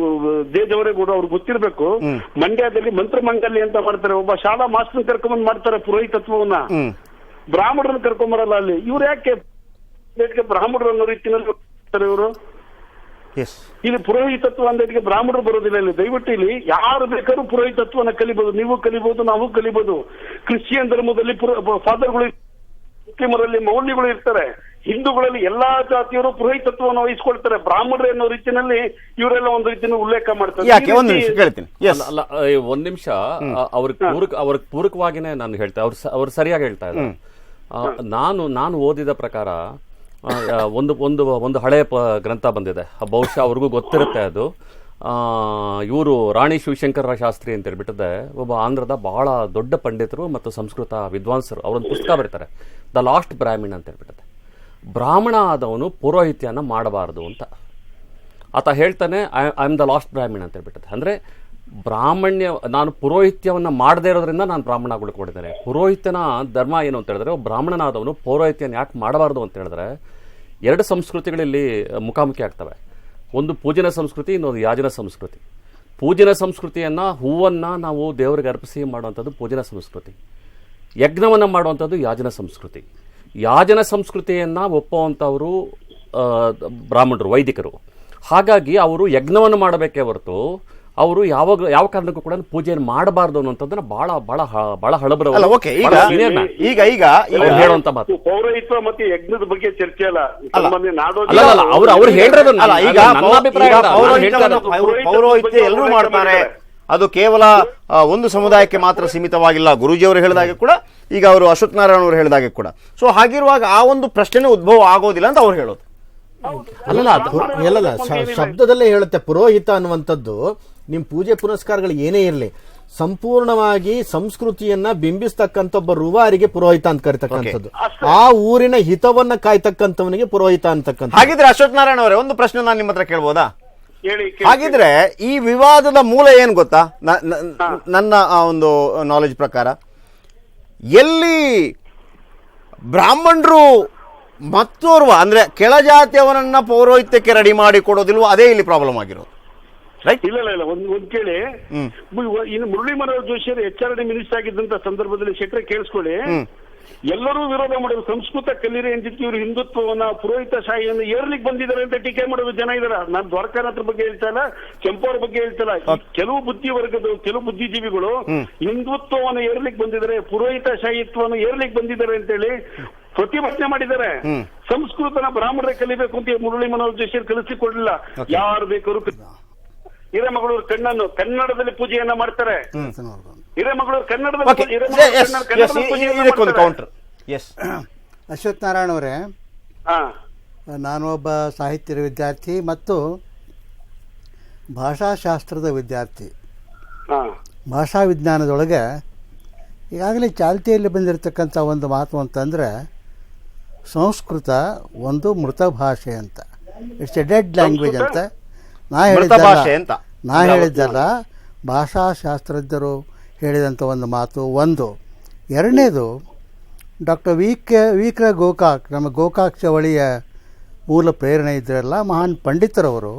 ದೇಜವರೇಗೌಡ ಅವ್ರು ಗೊತ್ತಿರಬೇಕು. ಮಂಡ್ಯದಲ್ಲಿ ಮಂತ್ರ ಮಂಗಲ್ಯ ಅಂತ ಮಾಡ್ತಾರೆ. ಒಬ್ಬ ಶಾಲಾ ಮಾಸ್ಟರ್ ಕರ್ಕೊಂಡ್ ಮಾಡ್ತಾರೆ ಪುರೋಹಿತತ್ವವನ್ನ. ಬ್ರಾಹ್ಮಣರನ್ನು ಬ್ರಾಹ್ಮಣರನ್ನ ಕರ್ಕೊಂಬರಲ್ಲ ಅಲ್ಲಿ. ಇವ್ರು ಯಾಕೆ? ಬ್ರಾಹ್ಮಣರು ಅನ್ನೋ ರೀತಿಯಲ್ಲಿ ಇವರು ಇಲ್ಲಿ ಪುರೋಹಿತತ್ವ ಅಂದ್ರೆ ಬ್ರಾಹ್ಮಣರು ಬರೋದಿಲ್ಲ ಇಲ್ಲಿ. ದಯವಿಟ್ಟು ಇಲ್ಲಿ ಯಾರು ಬೇಕಾದ್ರೂ ಪುರೋಹಿತತ್ವನ ಕಲಿಬಹುದು ನೀವು ಕಲಿಬಹುದು ನಾವು ಕಲಿಬಹುದು ಕ್ರಿಶ್ಚಿಯನ್ ಧರ್ಮದಲ್ಲಿ ಫಾದರ್ಗಳು ಮುಸ್ಲಿಮರಲ್ಲಿ ಮೌಲ್ಯಗಳು ಇರ್ತಾರೆ. ಹಿಂದೂಗಳಲ್ಲಿ ಎಲ್ಲಾ ಜಾತಿಯವರು ಪುರೋಹಿತತ್ವವನ್ನು ವಹಿಸ್ಕೊಳ್ತಾರೆ. ಬ್ರಾಹ್ಮಣರು ಅನ್ನೋ ರೀತಿಯಲ್ಲಿ ಇವರೆಲ್ಲ ಒಂದು ರೀತಿಯಲ್ಲಿ ಉಲ್ಲೇಖ ಮಾಡ್ತಾರೆ. ಯಾಕೆ? ಒಂದು ನಿಮಿಷ ಕೇಳ್ತೀನಿ. ಎಸ್ ಅಲ್ಲ ಅಲ್ಲ ಒಂದ್ ನಿಮಿಷ. ಅವ್ರ ಪೂರಕ ಅವ್ರ ಪೂರಕವಾಗಿನೇ ನಾನು ಹೇಳ್ತೇನೆ ಅವ್ರು ಅವ್ರು ಸರಿಯಾಗಿ ಹೇಳ್ತಾ ಇದ್ದಾರೆ. ನಾನು ನಾನು ಓದಿದ ಪ್ರಕಾರ ಒಂದು ಒಂದು ಒಂದು ಹಳೆಯ ಪ, ಗ್ರಂಥ ಬಂದಿದೆ. ಬಹುಶಃ ಅವ್ರಿಗೂ ಗೊತ್ತಿರುತ್ತೆ ಅದು. ಇವರು ರಾಣಿ ಶಿವಶಂಕರ ಶಾಸ್ತ್ರಿ ಅಂತ ಹೇಳ್ಬಿಟ್ಟಿದೆ ಒಬ್ಬ ಆಂಧ್ರದ ಬಹಳ ದೊಡ್ಡ ಪಂಡಿತರು ಮತ್ತು ಸಂಸ್ಕೃತ ವಿದ್ವಾಂಸರು. ಅವರೊಂದು ಪುಸ್ತಕ ಬರೀತಾರೆ. ದ ಲಾಸ್ಟ್ ಬ್ರಾಹ್ಮಣ ಅಂತ ಹೇಳ್ಬಿಟ್ಟಿದೆ. ಬ್ರಾಹ್ಮಣ ಆದವನು ಪುರೋಹಿತ್ಯನ ಮಾಡಬಾರದು ಅಂತ. ಆತ ಹೇಳ್ತಾನೆ I I am the last Brahmin ಅಂತ ಹೇಳ್ಬಿಟ್ಟದೆ. ಅಂದ್ರೆ ಬ್ರಾಹ್ಮಣ್ಯ, ನಾನು ಪುರೋಹಿತ್ಯವನ್ನು ಮಾಡದೇ ಇರೋದ್ರಿಂದ ನಾನು ಬ್ರಾಹ್ಮಣ ಉಳ್ಕೊಂಡಿದ್ದೇನೆ ಪುರೋಹಿತನ ಧರ್ಮ ಏನು ಅಂತ ಹೇಳಿದ್ರೆ, ಬ್ರಾಹ್ಮಣನಾದವನು ಪೌರೋಹಿತ್ಯನ ಯಾಕೆ ಮಾಡಬಾರ್ದು ಅಂತ ಹೇಳಿದ್ರೆ, ಎರಡು ಸಂಸ್ಕೃತಿಗಳಲ್ಲಿ ಮುಖಾಮುಖಿ ಆಗ್ತವೆ. ಒಂದು ಪೂಜನ ಸಂಸ್ಕೃತಿ, ಇನ್ನೊಂದು ಯಾಜನ ಸಂಸ್ಕೃತಿ. ಪೂಜನ ಸಂಸ್ಕೃತಿಯನ್ನು, ಹೂವನ್ನು ನಾವು ದೇವರಿಗೆ ಅರ್ಪಿಸಿ ಮಾಡುವಂಥದ್ದು ಪೂಜನ ಸಂಸ್ಕೃತಿ. ಯಜ್ಞವನ್ನು ಮಾಡುವಂಥದ್ದು ಯಾಜನ ಸಂಸ್ಕೃತಿ. ಯಾಜನ ಸಂಸ್ಕೃತಿಯನ್ನು ಒಪ್ಪುವಂಥವರು ಬ್ರಾಹ್ಮಣರು, ವೈದಿಕರು. ಹಾಗಾಗಿ ಅವರು ಯಜ್ಞವನ್ನು ಮಾಡಬೇಕೇ ಹೊರತು ಅವರು ಯಾವಾಗ ಯಾವ ಕಾರಣಕ್ಕೂ ಕೂಡ ಪೂಜೆಯನ್ನು ಮಾಡಬಾರ್ದು ಅನ್ನುವಂಥದ್ದನ್ನ ಬಹಳ ಬಹಳ ಬಹಳ ಹಳಬರ ಅಲ್ಲ ಓಕೆ ಈಗ ಈಗ ಹೇಳುವಂತ ಮಾತು. ಪೌರೋಹಿತ್ವ ಮತ್ತೆ ಯಜ್ಞದ ಬಗ್ಗೆ ಚರ್ಚೆ ಅಲ್ಲ. ಅವ್ರು- ಅವ್ರು ಹೇಳಿರೋದನ್ನ- ಈಗ ಪೌರೋಹಿತ್ಯ ಎಲ್ಲರೂ ಮಾಡ್ತಾರೆ. ಅದು ಕೇವಲ ಒಂದು ಸಮುದಾಯಕ್ಕೆ ಮಾತ್ರ ಸೀಮಿತವಾಗಿಲ್ಲ. ಗುರೂಜಿಯವರು ಹೇಳಿದಾಗೆ ಕೂಡ ಈಗ ಅವರು ಅಶ್ವಥ್ ನಾರಾಯಣ ಅವರು ಹೇಳಿದಾಗೆ ಕೂಡ. ಸೊ ಹಾಗಿರುವಾಗ ಆ ಒಂದು ಪ್ರಶ್ನೆ ಉದ್ಭವ ಆಗೋದಿಲ್ಲ ಅಂತ ಅವ್ರು ಹೇಳೋದು. ಅಲ್ಲಲ್ಲ ಅದು ಎಲ್ಲಲ್ಲ ಶಬ್ದದಲ್ಲೇ ಹೇಳುತ್ತೆ. ಪುರೋಹಿತ ಅನ್ನುವಂಥದ್ದು ನಿಮ್ ಪೂಜೆ ಪುನಸ್ಕಾರಗಳು ಏನೇ ಇರಲಿ ಸಂಪೂರ್ಣವಾಗಿ ಸಂಸ್ಕೃತಿಯನ್ನ ಬಿಂಬಿಸ್ತಕ್ಕಂಥ ಒಬ್ಬ ರೂವಾರಿಗೆ ಪುರೋಹಿತ ಅಂತ ಕರಿತಕ್ಕಂಥದ್ದು. ಆ ಊರಿನ ಹಿತವನ್ನ ಕಾಯ್ತಕ್ಕಂಥವನಿಗೆ ಪುರೋಹಿತ ಅಂತಕ್ಕಂಥ ಹಾಗಿದ್ರೆ ಅಶೋಕ್ ನಾರಾಯಣ ಅವರೇ ಒಂದು ಪ್ರಶ್ನೆ ನಾನು ನಿಮ್ಮ ಹತ್ರ ಕೇಳ್ಬೋದಾ? ಹಾಗಿದ್ರೆ ಈ ವಿವಾದದ ಮೂಲ ಏನ್ ಗೊತ್ತಾ? ನನ್ನ ಆ ಒಂದು ನಾಲೆಜ್ ಪ್ರಕಾರ ಎಲ್ಲಿ ಬ್ರಾಹ್ಮಣರು ಮತ್ತೋರ್ವ ಅಂದ್ರೆ ಕೆಳಜಾತಿಯವನನ್ನ ಪೌರೋಹಿತ್ಯಕ್ಕೆ ರೆಡಿ ಮಾಡಿ ಕೊಡೋದಿಲ್ವೋ ಅದೇ ಇಲ್ಲಿ ಪ್ರಾಬ್ಲಮ್ ಆಗಿರೋದು. ರೈಟ್ ಇಲ್ಲ ಇಲ್ಲ ಇಲ್ಲ ಒಂದ್ ಒಂದ್ ಕೇಳಿ. ಇನ್ನು ಮುರಳಿ ಮನೋಹರ್ ಜೋಶಿಯರು ಎಚ್ ಆರ್ ಡಿ ಮಿನಿಸ್ಟರ್ ಆಗಿದ್ದಂತ ಸಂದರ್ಭದಲ್ಲಿ ಶೆಟ್ರೆ ಕೇಳಿಸ್ಕೊಳ್ಳಿ. ಎಲ್ಲರೂ ವಿರೋಧ ಮಾಡೋದು ಸಂಸ್ಕೃತ ಕಲೀರಿ ಅಂತಿತ್ತು. ಇವರು ಹಿಂದುತ್ವವನ್ನ ಪುರೋಹಿತ ಶಾಹಿಯನ್ನು ಏರ್ಲಿಕ್ಕೆ ಬಂದಿದ್ದಾರೆ ಅಂತ ಟೀಕೆ ಮಾಡೋದು ಜನ ಇದಾರ. ನಾನು ದ್ವಾರಕಾನಾಥರ ಬಗ್ಗೆ ಹೇಳ್ತಾ ಇಲ್ಲ ಕೆಂಪವ್ರ ಬಗ್ಗೆ ಹೇಳ್ತಾ ಇಲ್ಲ. ಕೆಲವು ಬುದ್ಧಿ ವರ್ಗದ ಕೆಲವು ಬುದ್ಧಿಜೀವಿಗಳು ಹಿಂದುತ್ವವನ್ನು ಏರ್ಲಿಕ್ಕೆ ಬಂದಿದ್ದಾರೆ ಪುರೋಹಿತ ಶಾಹಿತ್ವವನ್ನು ಏರ್ಲಿಕ್ಕೆ ಬಂದಿದ್ದಾರೆ ಅಂತೇಳಿ ಪ್ರತಿಭಟನೆ ಮಾಡಿದ್ದಾರೆ. ಸಂಸ್ಕೃತನ ಬ್ರಾಹ್ಮಣರೇ ಕಲಿಬೇಕು ಅಂತ ಮುರಳಿ ಮನೋಹರ್ ಜೋಶಿಯರ್ ಕಲಿಸಿಕೊಡ್ಲಿಲ್ಲ. ಯಾರು ಬೇಕಾದ್ರು ಹಿರೇಮಗಳೂರು ಕಣ್ಣನ್ನು ಕನ್ನಡದಲ್ಲಿ ಪೂಜೆಯನ್ನ ಮಾಡ್ತಾರೆ. ಹಿರೇಮಗಳೂರು ಕನ್ನಡದಲ್ಲಿ ಕೌಂಟರ್ ಎಸ್ ಅಶ್ವಥ್ ನಾರಾಯಣ ಅವರೇ ಹಾ. ನಾನು ಒಬ್ಬ ಸಾಹಿತ್ಯದ ವಿದ್ಯಾರ್ಥಿ ಮತ್ತು ಭಾಷಾಶಾಸ್ತ್ರದ ವಿದ್ಯಾರ್ಥಿ. ಹಾ. ಭಾಷಾ ವಿಜ್ಞಾನದೊಳಗೆ ಈಗಾಗಲೇ ಚಾಲ್ತಿಯಲ್ಲಿ ಬಂದಿರತಕ್ಕಂಥ ಒಂದು ಮಾತು ಅಂತಂದರೆ ಸಂಸ್ಕೃತ ಒಂದು ಮೃತ ಭಾಷೆ ಅಂತ. ಇಟ್ಸ್ ಎ ಡೆಡ್ ಲ್ಯಾಂಗ್ವೇಜ್ ಅಂತ ನಾ ಹೇಳಿದ್ದೆ ಅಂತ. ನಾ ಹೇಳಿದ್ದಲ್ಲ ಭಾಷಾಶಾಸ್ತ್ರಜ್ಞರು ಹೇಳಿದಂಥ ಒಂದು ಮಾತು ಒಂದು. ಎರಡನೇದು doctor V K V K Gokak ನಮ್ಮ ಗೋಕಾಕ್ ಚವಳಿಯ ಮೂಲ ಪ್ರೇರಣೆ ಇದ್ರಲ್ಲ ಮಹಾನ್ ಪಂಡಿತರವರು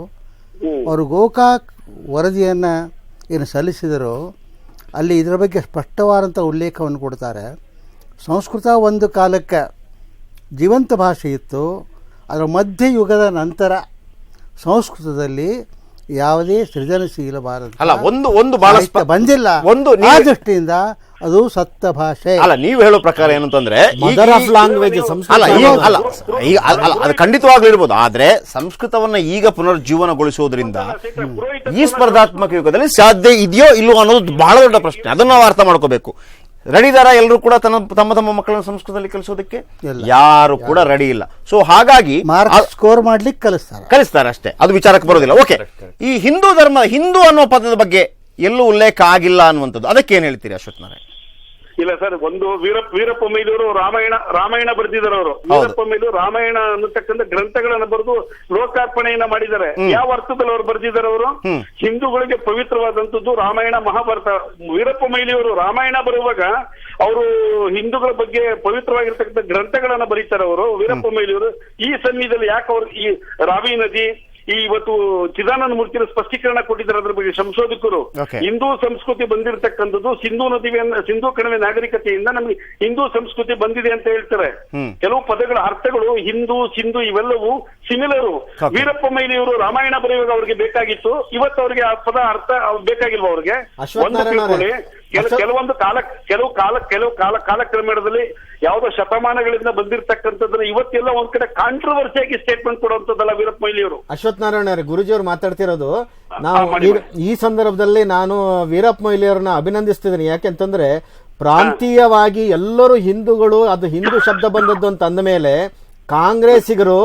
ಅವರು ಗೋಕಾಕ್ ವರದಿಯನ್ನು ಏನು ಸಲ್ಲಿಸಿದರು ಅಲ್ಲಿ ಇದರ ಬಗ್ಗೆ ಸ್ಪಷ್ಟವಾದಂಥ ಉಲ್ಲೇಖವನ್ನು ಕೊಡ್ತಾರೆ. ಸಂಸ್ಕೃತ ಒಂದು ಕಾಲಕ್ಕೆ ಜೀವಂತ ಭಾಷೆ ಇತ್ತು. ಅದರ ಮಧ್ಯಯುಗದ ನಂತರ ಸಂಸ್ಕೃತದಲ್ಲಿ ಯಾವುದೇ ಸೃಜನಶೀಲ ಭಾರತ ಅಲ್ಲ ಒಂದು ಒಂದು ಬಹಳ ಬಂದಿಲ್ಲ. ಒಂದು ಆ ದೃಷ್ಟಿಯಿಂದ ಅದು ಸತ್ತ ಭಾಷೆ. ಅಲ್ಲ ನೀವು ಹೇಳೋ ಪ್ರಕಾರ ಏನಂತಂದ್ರೆ ಮದರ್ ಆಫ್ ಲ್ಯಾಂಗ್ವೇಜ್ ಸಂಸ್ಕೃತ ಅಲ್ಲ ಈಗ ಅಲ್ಲ ಈಗ ಅಲ್ಲ ಅಲ್ಲ, ಅದು ಖಂಡಿತವಾಗ್ಲೂ ಇರ್ಬೋದು ಆದ್ರೆ ಸಂಸ್ಕೃತವನ್ನ ಈಗ ಪುನರ್ಜೀವನಗೊಳಿಸುವುದರಿಂದ ಈ ಸ್ಪರ್ಧಾತ್ಮಕ ಯುಗದಲ್ಲಿ ಸಾಧ್ಯ ಇದೆಯೋ ಇಲ್ಲೋ ಅನ್ನೋದು ಬಹಳ ದೊಡ್ಡ ಪ್ರಶ್ನೆ. ಅದನ್ನ ನಾವು ಅರ್ಥ ಮಾಡ್ಕೋಬೇಕು. ರೆಡಿ ಇದಾರ? ಎಲ್ಲರೂ ಕೂಡ ತನ್ನ ತಮ್ಮ ತಮ್ಮ ಮಕ್ಕಳನ್ನ ಸಂಸ್ಕೃತದಲ್ಲಿ ಕಲಿಸೋದಕ್ಕೆ? ಯಾರು ಕೂಡ ರೆಡಿ ಇಲ್ಲ. ಸೊ ಹಾಗಾಗಿ ಸ್ಕೋರ್ ಮಾಡ್ಲಿಕ್ಕೆ ಕಲಿಸ್ತಾರೆ. ಕಲಿಸ್ತಾರೆ ಅಷ್ಟೇ. ಅದು ವಿಚಾರಕ್ಕೆ ಬರೋದಿಲ್ಲ. ಓಕೆ ಈ ಹಿಂದೂ ಧರ್ಮ ಹಿಂದೂ ಅನ್ನೋ ಪದದ ಬಗ್ಗೆ ಎಲ್ಲೂ ಉಲ್ಲೇಖ ಆಗಿಲ್ಲ ಅನ್ನುವಂಥದ್ದು. ಅದಕ್ಕೆ ಏನು ಹೇಳ್ತೀರಿ ಅಶ್ವಥ್ ನಾರಾಯಣ್? ಇಲ್ಲ ಸರ್ ಒಂದು ವೀರಪ್ಪ ವೀರಪ್ಪ ಮೊಯ್ಲಿಯವರು ರಾಮಾಯಣ ರಾಮಾಯಣ ಬರೆದಿದ್ದಾರೆ ಅವರು. ವೀರಪ್ಪ ಮೊಯ್ಲು ರಾಮಾಯಣ ಅನ್ನತಕ್ಕಂಥ ಗ್ರಂಥಗಳನ್ನ ಬರೆದು ಲೋಕಾರ್ಪಣೆಯನ್ನ ಮಾಡಿದ್ದಾರೆ. ಯಾವ ಅರ್ಥದಲ್ಲಿ ಅವರು ಬರೆದಿದ್ದಾರೆ ಅವರು? ಹಿಂದೂಗಳಿಗೆ ಪವಿತ್ರವಾದಂತದ್ದು ರಾಮಾಯಣ ಮಹಾಭಾರತ. ವೀರಪ್ಪ ಮೊಯ್ಲಿಯವರು ರಾಮಾಯಣ ಬರುವಾಗ ಅವರು ಹಿಂದೂಗಳ ಬಗ್ಗೆ ಪವಿತ್ರವಾಗಿರ್ತಕ್ಕಂಥ ಗ್ರಂಥಗಳನ್ನ ಬರೀತಾರೆ ಅವರು. ವೀರಪ್ಪ ಮೈಲಿಯವರು ಈ ಸನ್ನಿಧಿಯಲ್ಲಿ ಯಾಕೆ ಅವರು ಈ ರಾವಿ ನದಿ ಈ ಇವತ್ತು ಚಿದಾನಂದ ಮೂರ್ತಿಯ ಸ್ಪಷ್ಟೀಕರಣ ಕೊಟ್ಟಿದ್ದಾರೆ ಅದ್ರ ಬಗ್ಗೆ ಸಂಶೋಧಕರು. ಹಿಂದೂ ಸಂಸ್ಕೃತಿ ಬಂದಿರತಕ್ಕಂಥದ್ದು ಸಿಂಧೂ ನದಿವೆ ಸಿಂಧೂ ಕಣಿವೆ ನಾಗರಿಕತೆಯಿಂದ ನಮಗೆ ಹಿಂದೂ ಸಂಸ್ಕೃತಿ ಬಂದಿದೆ ಅಂತ ಹೇಳ್ತಾರೆ. ಕೆಲವು ಪದಗಳ ಅರ್ಥಗಳು ಹಿಂದೂ ಸಿಂಧು ಇವೆಲ್ಲವೂ ಸಿಮಿಲರು. ವೀರಪ್ಪ ಮೈಲಿಯವರು ರಾಮಾಯಣ ಬರೆಯುವಾಗ ಅವ್ರಿಗೆ ಬೇಕಾಗಿತ್ತು. ಇವತ್ತು ಅವ್ರಿಗೆ ಆ ಪದ ಅರ್ಥ ಬೇಕಾಗಿಲ್ವ ಬೇಕಾಗಿಲ್ವಾ ಅವ್ರಿಗೆ? ಒಂದು ತಿಳ್ಕೊಳ್ಳಿ. ಕೆಲ- ಅಶ್ವತ್ಥ- ಕೆಲವೊಂದು ಕಾಲ ಕೆಲವು ಕಾಲ ಕೆಲವು ಕಾಲ ಕಾಲಕ್ರಮೇಣದಲ್ಲಿ ಯಾವುದೋ ಶತಮಾನಗಳಿಂದ ಬಂದಿರತಕ್ಕಂಥದ್ದನ್ನ ಇವತ್ತೆಲ್ಲ ಒಂದ್ ಕಡೆ ಕಾಂಟ್ರವರ್ಸಿಯಾಗಿ ಸ್ಟೇಟ್ಮೆಂಟ್ ಕೊಡುವಂತದ್ದಲ್ಲ ವೀರಪ್ಪ ಮೊಯ್ಲಿಯವರು ಅಶ್ವಥ್ ನಾರಾಯಣ ಗುರುಜಿ ಅವರು ಮಾತಾಡ್ತಿರೋದು ನಾವು ಈ ಸಂದರ್ಭದಲ್ಲಿ ನಾನು ವೀರಪ್ಪ ಮೊಯ್ಲಿಯವ್ರನ್ನ ಅಭಿನಂದಿಸ್ತಿದ್ದೀನಿ. ಯಾಕೆಂತಂದ್ರೆ ಪ್ರಾಂತೀಯವಾಗಿ ಎಲ್ಲರೂ ಹಿಂದೂಗಳು ಅದು ಹಿಂದೂ ಶಬ್ದ ಬಂದದ್ದು ಅಂತ ಅಂದ ಮೇಲೆ ಕಾಂಗ್ರೆಸ್ಸಿಗರು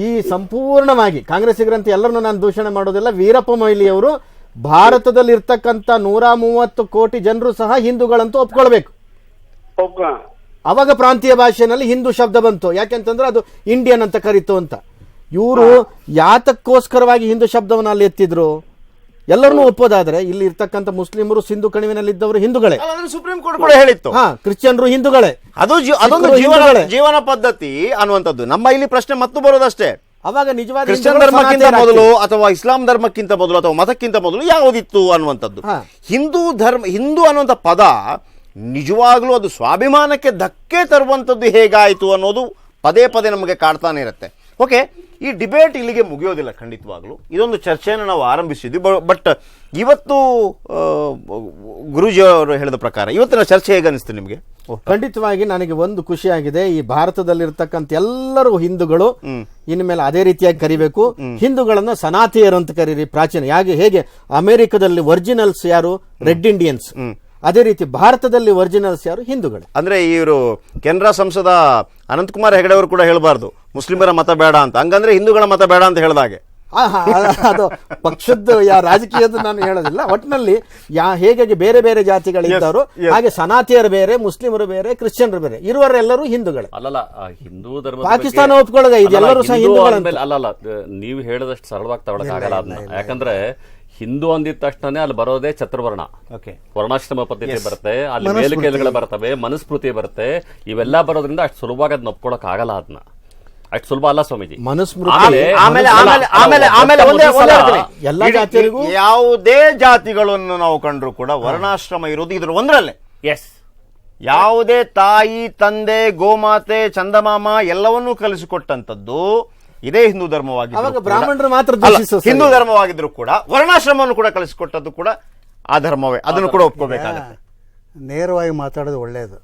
ಈ ಸಂಪೂರ್ಣವಾಗಿ ಕಾಂಗ್ರೆಸ್ಸಿಗರಂತ ಎಲ್ಲರನ್ನೂ ನಾನು ದೂಷಣೆ ಮಾಡೋದಿಲ್ಲ ವೀರಪ್ಪ ಮೊಯ್ಲಿಯವರು ಭಾರತದಲ್ಲಿ ಇರ್ತಕ್ಕಂಥ ನೂರ ಮೂವತ್ತು ಕೋಟಿ ಜನರು ಸಹ ಹಿಂದೂಗಳಂತೂ ಒಪ್ಕೊಳ್ಬೇಕು. ಅವಾಗ ಪ್ರಾಂತೀಯ ಭಾಷೆನಲ್ಲಿ ಹಿಂದೂ ಶಬ್ದ ಬಂತು. ಯಾಕೆಂತಂದ್ರೆ ಅದು ಇಂಡಿಯನ್ ಅಂತ ಕರೀತು ಅಂತ. ಇವರು ಯಾತಕ್ಕೋಸ್ಕರವಾಗಿ ಹಿಂದೂ ಶಬ್ದವನ್ನು ಅಲ್ಲಿ ಎತ್ತಿದ್ರು? ಎಲ್ಲರನ್ನೂ ಒಪ್ಪೋದಾದ್ರೆ ಇಲ್ಲಿ ಇರ್ತಕ್ಕಂಥ ಮುಸ್ಲಿಮರು ಸಿಂಧು ಕಣಿವೆನಲ್ಲಿದ್ದವರು ಹಿಂದೂಗಳೇ. ಸುಪ್ರೀಂ ಕೋರ್ಟ್ ಕೂಡ ಹೇಳಿತ್ತು. ಹಾ ಕ್ರಿಶ್ಚಿಯನ್ರು ಹಿಂದೂಗಳೇ. ಅದು ಅದೊಂದು ಜೀವನ ಜೀವನ ಪದ್ಧತಿ ಅನ್ನುವಂಥದ್ದು. ನಮ್ಮ ಇಲ್ಲಿ ಪ್ರಶ್ನೆ ಮತ್ತು ಬರೋದಷ್ಟೇ. ಅವಾಗ ನಿಜವಾದ ಕ್ರಿಶ್ಚಿಯನ್ ಧರ್ಮಕ್ಕಿಂತ. ಮೊದಲು ಅಥವಾ ಇಸ್ಲಾಂ ಧರ್ಮಕ್ಕಿಂತ ಮೊದಲು ಅಥವಾ ಮತಕ್ಕಿಂತ ಮೊದಲು ಯಾವುದಿತ್ತು ಅನ್ನುವಂಥದ್ದು. ಹಿಂದೂ ಧರ್ಮ ಹಿಂದೂ ಅನ್ನುವಂಥ ಪದ ನಿಜವಾಗ್ಲೂ ಅದು ಸ್ವಾಭಿಮಾನಕ್ಕೆ ಧಕ್ಕೆ ತರುವಂಥದ್ದು ಹೇಗಾಯಿತು ಅನ್ನೋದು ಪದೇ ಪದೇ ನಮಗೆ ಕಾಡ್ತಾನೆ ಇರುತ್ತೆ. ಓಕೆ ಈ ಡಿಬೇಟ್ ಇಲ್ಲಿಗೆ ಮುಗಿಯೋದಿಲ್ಲ ಖಂಡಿತವಾಗಲೂ. ಇದೊಂದು ಚರ್ಚೆಯನ್ನು ನಾವು ಆರಂಭಿಸಿದ್ವಿ. ಬಟ್ ಇವತ್ತು ಗುರುಜಿಯವರು ಅವರು ಹೇಳಿದ ಪ್ರಕಾರ ಇವತ್ತಿನ ಚರ್ಚೆ ಹೇಗೆ ಅನಿಸ್ತು ನಿಮಗೆ? ಖಂಡಿತವಾಗಿ ನನಗೆ ಒಂದು ಖುಷಿಯಾಗಿದೆ ಈ ಭಾರತದಲ್ಲಿರ್ತಕ್ಕಂಥ ಎಲ್ಲರೂ ಹಿಂದೂಗಳು ಇನ್ಮೇಲೆ ಅದೇ ರೀತಿಯಾಗಿ ಕರಿಬೇಕು. ಹಿಂದೂಗಳನ್ನ ಸನಾತಿಯರು ಅಂತ ಕರೀರಿ ಪ್ರಾಚೀನ. ಯಾಕೆ ಹೇಗೆ? ಅಮೆರಿಕದಲ್ಲಿ ಒರಿಜಿನಲ್ಸ್ ಯಾರು? Red Indians. ಅದೇ ರೀತಿ ಭಾರತದಲ್ಲಿ ಒರಿಜಿನಲ್ಸ್ ಯಾರು? ಹಿಂದೂಗಳು. ಅಂದ್ರೆ ಇವರು ಕೆನರಾ ಸಂಸದ ಅನಂತಕುಮಾರ್ ಹೆಗಡೆ ಅವರು ಕೂಡ ಹೇಳಬಾರ್ದು. ಮುಸ್ಲಿಮರ ಮತ ಬೇಡ ಅಂತ. ಹಂಗಂದ್ರೆ ಹಿಂದೂಗಳ ಮತ ಬೇಡ ಅಂತ ಹೇಳಿದಾಗೆ. ಅದು ಪಕ್ಷದ ಯಾ ರಾಜಕೀಯದ ನಾನು ಹೇಳೋದಿಲ್ಲ. ಒಟ್ಟಿನಲ್ಲಿ ಯಾ ಹೇಗೆ ಬೇರೆ ಬೇರೆ ಜಾತಿಗಳಿದ್ದವರು yes. ಹಾಗೆ ಸನಾತಿಯರು ಬೇರೆ ಮುಸ್ಲಿಮರು ಬೇರೆ ಕ್ರಿಶ್ಚಿಯನ್ರು ಬೇರೆ ಇರುವರೆಲ್ಲರೂ ಹಿಂದೂಗಳು. ಅಲ್ಲಲ್ಲ ಹಿಂದೂ ಧರ್ಮ ಪಾಕಿಸ್ತಾನ ಒಪ್ಕೊಳ್ಳೋದ? ಇದೆಲ್ಲರೂ ಸಹ ಹಿಂದೂ ಹಿಂದೂಗಳಂತ. ಅಲ್ಲಲ್ಲ ನೀವು ಹೇಳದಷ್ಟು ಸರಳವಾಗಿ ತಗೊಳಕ್ ಆಗಲ್ಲ ಅದನ್ನ. ಯಾಕಂದ್ರೆ ಹಿಂದೂ ಅಂದಿದ ತಕ್ಷಣ ಅಲ್ಲಿ ಬರೋದೇ ಚತುರ್ವರ್ಣ ಓಕೆ ವರ್ಣಾಶ್ರಮ ಪದ್ಧತಿ ಬರುತ್ತೆ ಅಲ್ಲಿ ಮೇಲುಕೇಲುಗಳು ಬರ್ತವೆ ಮನುಸ್ಮೃತಿ ಬರುತ್ತೆ ಇವೆಲ್ಲ ಬರೋದ್ರಿಂದ ಅಷ್ಟು ಸುಲಭವಾಗಿ ಅದನ್ನ ಒಪ್ಕೊಳಕ್ ಆಗಲ್ಲ ಅದನ್ನ. ಅಷ್ಟು ಸುಲಭ ಅಲ್ಲ ಸ್ವಾಮೀಜಿ. ಮನುಸ್ಮೃತಿ ಆಮೇಲೆ- ಆಮೇಲೆ ಆಮೇಲೆ ಆಮೇಲೆ ಒಂದೇ ಒಂದು ಒಂದೇ ಹೇಳ್ತೀನಿ. ಎಲ್ಲಾ ಇಡೀ- ಜಾತಿಯರಿಗೂ- ಯಾವುದೇ ಜಾತಿಗಳನ್ನು ನಾವು ಕಂಡ್ರು ಕೂಡ ವರ್ಣಾಶ್ರಮ ಇರೋದು ಇದ್ರ ಒಂದರಲ್ಲೇ. ಎಸ್ ಯಾವುದೇ ತಾಯಿ ತಂದೆ ಗೋಮಾತೆ ಚಂದಮಾಮ ಎಲ್ಲವನ್ನೂ ಕಲಿಸಿಕೊಟ್ಟಂತದ್ದು ಇದೇ ಹಿಂದೂ ಧರ್ಮವಾಗಿದೆ ಅವಾಗ ಬ್ರಾಹ್ಮಣರು ಮಾತ್ರ ಸರಿ. ಹಿಂದೂ ಧರ್ಮವಾಗಿದ್ರು ಕೂಡ ವರ್ಣಾಶ್ರಮವನ್ನು ಕೂಡ ಕಲಿಸಿಕೊಟ್ಟದ್ದು ಕೂಡ ಆ ಧರ್ಮವೇ. ಅದನ್ನು ಕೂಡ ಒಪ್ಕೋಬೇಕಾಗತ್ತೆ. ನೇರವಾಗಿ ಮಾತಾಡೋದು ಒಳ್ಳೆಯದು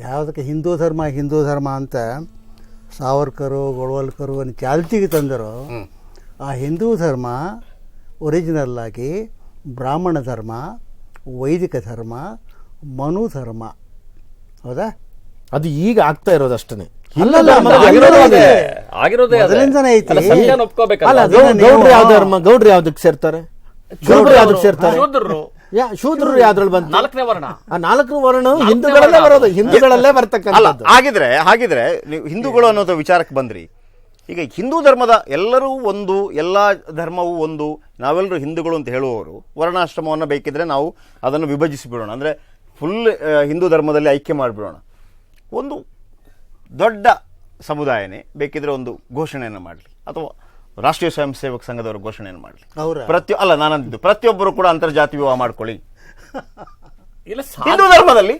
ಯಾವುದಕ್ಕೆ ಹಿಂದೂ ಧರ್ಮ ಹಿಂದೂ ಧರ್ಮ ಅಂತ ಸಾವರ್ಕರು ಗೊಳವಲ್ಕರು ಅನ್ನು ಚಾಲ್ತಿಗೆ ತಂದರು. ಆ ಹಿಂದೂ ಧರ್ಮ ಒರಿಜಿನಲ್ ಆಗಿ ಬ್ರಾಹ್ಮಣ ಧರ್ಮ ವೈದಿಕ ಧರ್ಮ ಮನು ಧರ್ಮ. ಹೌದಾ? ಅದು ಈಗ ಆಗ್ತಾ ಇರೋದಷ್ಟೇ ಗೌಡ್ರಿ ಯಾವ ಧರ್ಮ ಗೌಡ್ರು ಯಾವ್ದಕ್ಕೆ ಸೇರ್ತಾರೆ? ಗೌಡ್ರು ಯಾವ್ದಕ್ಕೆ ಸೇರ್ತಾರೆ? ಯಾ ಶೂದ್ರರು ಯಾವ್ದ್ರಲ್ಲಿ ಬಂತು? ನಾಲ್ಕನೇ ವರ್ಣ. ಆ ನಾಲ್ಕು ವರ್ಣ ಹಿಂದೂಗಳಲ್ಲೇ ಬರೋದು. ಹಿಂದೂಗಳಲ್ಲೇ ಅಲ್ಲ ಬರ್ತಕ್ಕಂಥದ್ದು. ಹಾಗಿದ್ರೆ ಹಾಗಿದ್ರೆ ನೀವು ಹಿಂದೂಗಳು ಅನ್ನೋದು ವಿಚಾರಕ್ಕೆ ಬಂದ್ರಿ. ಈಗ ಹಿಂದೂ ಧರ್ಮದ ಎಲ್ಲರೂ ಒಂದು ಎಲ್ಲ ಧರ್ಮವೂ ಒಂದು ನಾವೆಲ್ಲರೂ ಹಿಂದೂಗಳು ಅಂತ ಹೇಳುವವರು ವರ್ಣಾಶ್ರಮವನ್ನು ಬೇಕಿದ್ರೆ ನಾವು ಅದನ್ನು ವಿಭಜಿಸಿಬಿಡೋಣ. ಅಂದರೆ ಫುಲ್ ಹಿಂದೂ ಧರ್ಮದಲ್ಲಿ ಐಕ್ಯ ಮಾಡಿಬಿಡೋಣ. ಒಂದು ದೊಡ್ಡ ಸಮುದಾಯನೇ ಬೇಕಿದ್ರೆ ಒಂದು ಘೋಷಣೆಯನ್ನು ಮಾಡಲಿ. ಅಥವಾ ರಾಷ್ಟ್ರೀಯ ಸ್ವಯಂ ಸೇವಕ ಸಂಘದವರು ಘೋಷಣೆಯನ್ನು ಮಾಡಲಿ. ಅವರ? ಪ್ರತಿ ಅಲ್ಲ ನಾನಂದಿದ್ದು. ಪ್ರತಿಯೊಬ್ಬರು ಕೂಡ ಅಂತರ್ಜಾತಿ ವಿವಾಹ ಮಾಡ್ಕೊಳ್ಳಿ. ಇಲ್ಲ ಹಿಂದೂ ಧರ್ಮದಲ್ಲಿ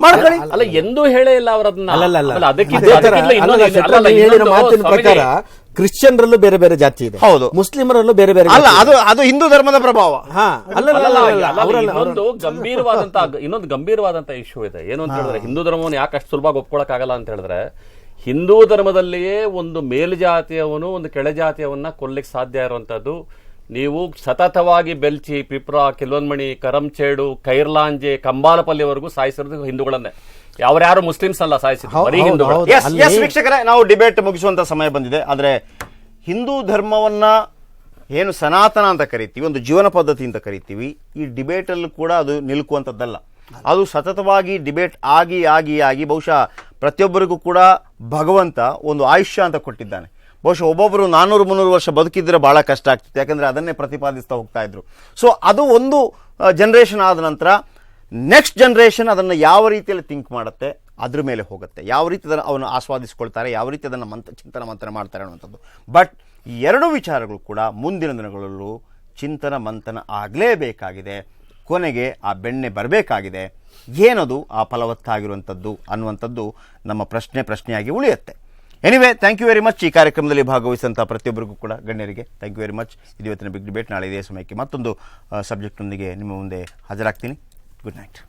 ಮಾಡ್ಕೊಳ್ಳಿ. ಅಲ್ಲ ಎಂದೂ ಹೇಳೇ ಇಲ್ಲ ಅವರದನ್ನ ಅಲ್ಲ ಅಲ್ಲ ಹೇಳಿರೋ ಮಾತಿನ ಪ್ರಕಾರ ಕ್ರಿಶ್ಚಿಯನ್ರಲ್ಲೂ ಬೇರೆ ಬೇರೆ ಜಾತಿ ಇದೆ. ಹೌದು. ಮುಸ್ಲಿಮರಲ್ಲೂ ಬೇರೆ ಬೇರೆ ಅಲ್ಲ ಅದು ಅದು ಹಿಂದೂ ಧರ್ಮದ ಪ್ರಭಾವ. ಇನ್ನೊಂದು ಗಂಭೀರವಾದಂತ ಇನ್ನೊಂದು ಗಂಭೀರವಾದಂತ ಇಶ್ಯೂ ಇದೆ. ಏನು ಅಂತ ಹೇಳಿದ್ರೆ ಹಿಂದೂ ಧರ್ಮವನ್ನು ಯಾಕೆ ಅಷ್ಟು ಸುಲಭವಾಗಿ ಒಪ್ಕೊಳಕ್ ಆಗಲ್ಲ ಅಂತ ಹೇಳಿದ್ರೆ ಹಿಂದೂ ಧರ್ಮದಲ್ಲಿಯೇ ಒಂದು ಮೇಲ್ಜಾತಿಯವನು ಒಂದು ಕೆಳಜಾತಿಯವನ್ನ ಕೊಲ್ಲಕ್ಕೆ ಸಾಧ್ಯ ಇರುವಂಥದ್ದು ನೀವು ಸತತವಾಗಿ ಬೆಲ್ಚಿ ಪಿಪ್ರಾ ಕಿಲ್ವನ್ಮಣಿ ಕರಂಚೇಡು ಕೈರ್ಲಾಂಜೆ ಕಂಬಾಲಪಲ್ಲಿವರೆಗೂ ಸಾಯಿಸಿರೋದು ಹಿಂದೂಗಳನ್ನೇ. ಯಾವ್ಯಾರು ಮುಸ್ಲಿಮ್ಸ್ ಅಲ್ಲ ಸಾಯಿಸಿದ್ರು ಹೌದು, ಬರೀ ಹೌದು, ಹಿಂದೂಗಳು ಎಸ್ ಎಸ್ ವೀಕ್ಷಕರೇ ನಾವು ಡಿಬೇಟ್ ಮುಗಿಸುವಂತ ಸಮಯ ಬಂದಿದೆ. ಆದ್ರೆ ಹಿಂದೂ ಧರ್ಮವನ್ನ ಏನು ಸನಾತನ ಅಂತ ಕರಿತೀವಿ ಒಂದು ಜೀವನ ಪದ್ಧತಿ ಅಂತ ಕರಿತೀವಿ ಈ ಡಿಬೇಟಲ್ಲೂ ಕೂಡ ಅದು ನಿಲ್ಕುವಂಥದ್ದಲ್ಲ ಅದು ಸತತವಾಗಿ ಡಿಬೇಟ್ ಆಗಿ ಆಗಿ ಆಗಿ ಬಹುಶಃ ಪ್ರತಿಯೊಬ್ಬರಿಗೂ ಕೂಡ ಭಗವಂತ ಒಂದು ಆಯುಷ್ಯ ಅಂತ ಕೊಟ್ಟಿದ್ದಾನೆ. ಬಹುಶಃ ಒಬ್ಬೊಬ್ಬರು ನಾನ್ನೂರು, ಮುನ್ನೂರು ವರ್ಷ ಬದುಕಿದ್ರೆ ಭಾಳ ಕಷ್ಟ ಆಗ್ತಿತ್ತು. ಯಾಕಂದರೆ ಅದನ್ನೇ ಪ್ರತಿಪಾದಿಸ್ತಾ ಹೋಗ್ತಾ ಇದ್ರು. ಸೊ ಅದು ಒಂದು ಜನ್ರೇಷನ್ ಆದ ನಂತರ ನೆಕ್ಸ್ಟ್ ಜನ್ರೇಷನ್ ಅದನ್ನು ಯಾವ ರೀತಿಯಲ್ಲಿ ಥಿಂಕ್ ಮಾಡುತ್ತೆ? ಅದ್ರ ಮೇಲೆ ಹೋಗುತ್ತೆ. ಯಾವ ರೀತಿ ಅದನ್ನು ಅವನು ಆಸ್ವಾದಿಸ್ಕೊಳ್ತಾರೆ? ಯಾವ ರೀತಿ ಅದನ್ನು ಮಂತ ಚಿಂತನ ಮಂಥನ ಮಾಡ್ತಾರೆ ಅನ್ನುವಂಥದ್ದು. ಬಟ್ ಎರಡು ವಿಚಾರಗಳು ಕೂಡ ಮುಂದಿನ ದಿನಗಳಲ್ಲೂ ಚಿಂತನ ಮಂಥನ ಆಗಲೇಬೇಕಾಗಿದೆ. ಕೊನೆಗೆ ಆ ಬೆಣ್ಣೆ ಬರಬೇಕಾಗಿದೆ. ಏನದು ಆ ಫಲವತ್ತಾಗಿರುವಂಥದ್ದು ಅನ್ನುವಂಥದ್ದು ನಮ್ಮ ಪ್ರಶ್ನೆ ಪ್ರಶ್ನೆಯಾಗಿ ಉಳಿಯುತ್ತೆ. Anyway thank you very much ಈ ಕಾರ್ಯಕ್ರಮದಲ್ಲಿ ಭಾಗವಹಿಸಿದಂಥ ಪ್ರತಿಯೊಬ್ಬರಿಗೂ ಕೂಡ ಗಣ್ಯರಿಗೆ ಥ್ಯಾಂಕ್ ಯು ವೆರಿ ಮಚ್ ಇದು ಇವತ್ತಿನ ಬಿಗ್ ಡಿಬೇಟ್ ನಾಳೆ ಇದೇ ಸಮಯಕ್ಕೆ ಮತ್ತೊಂದು ಸಬ್ಜೆಕ್ಟ್ನೊಂದಿಗೆ ನಿಮ್ಮ ಮುಂದೆ ಹಾಜರಾಗ್ತೀನಿ. Good night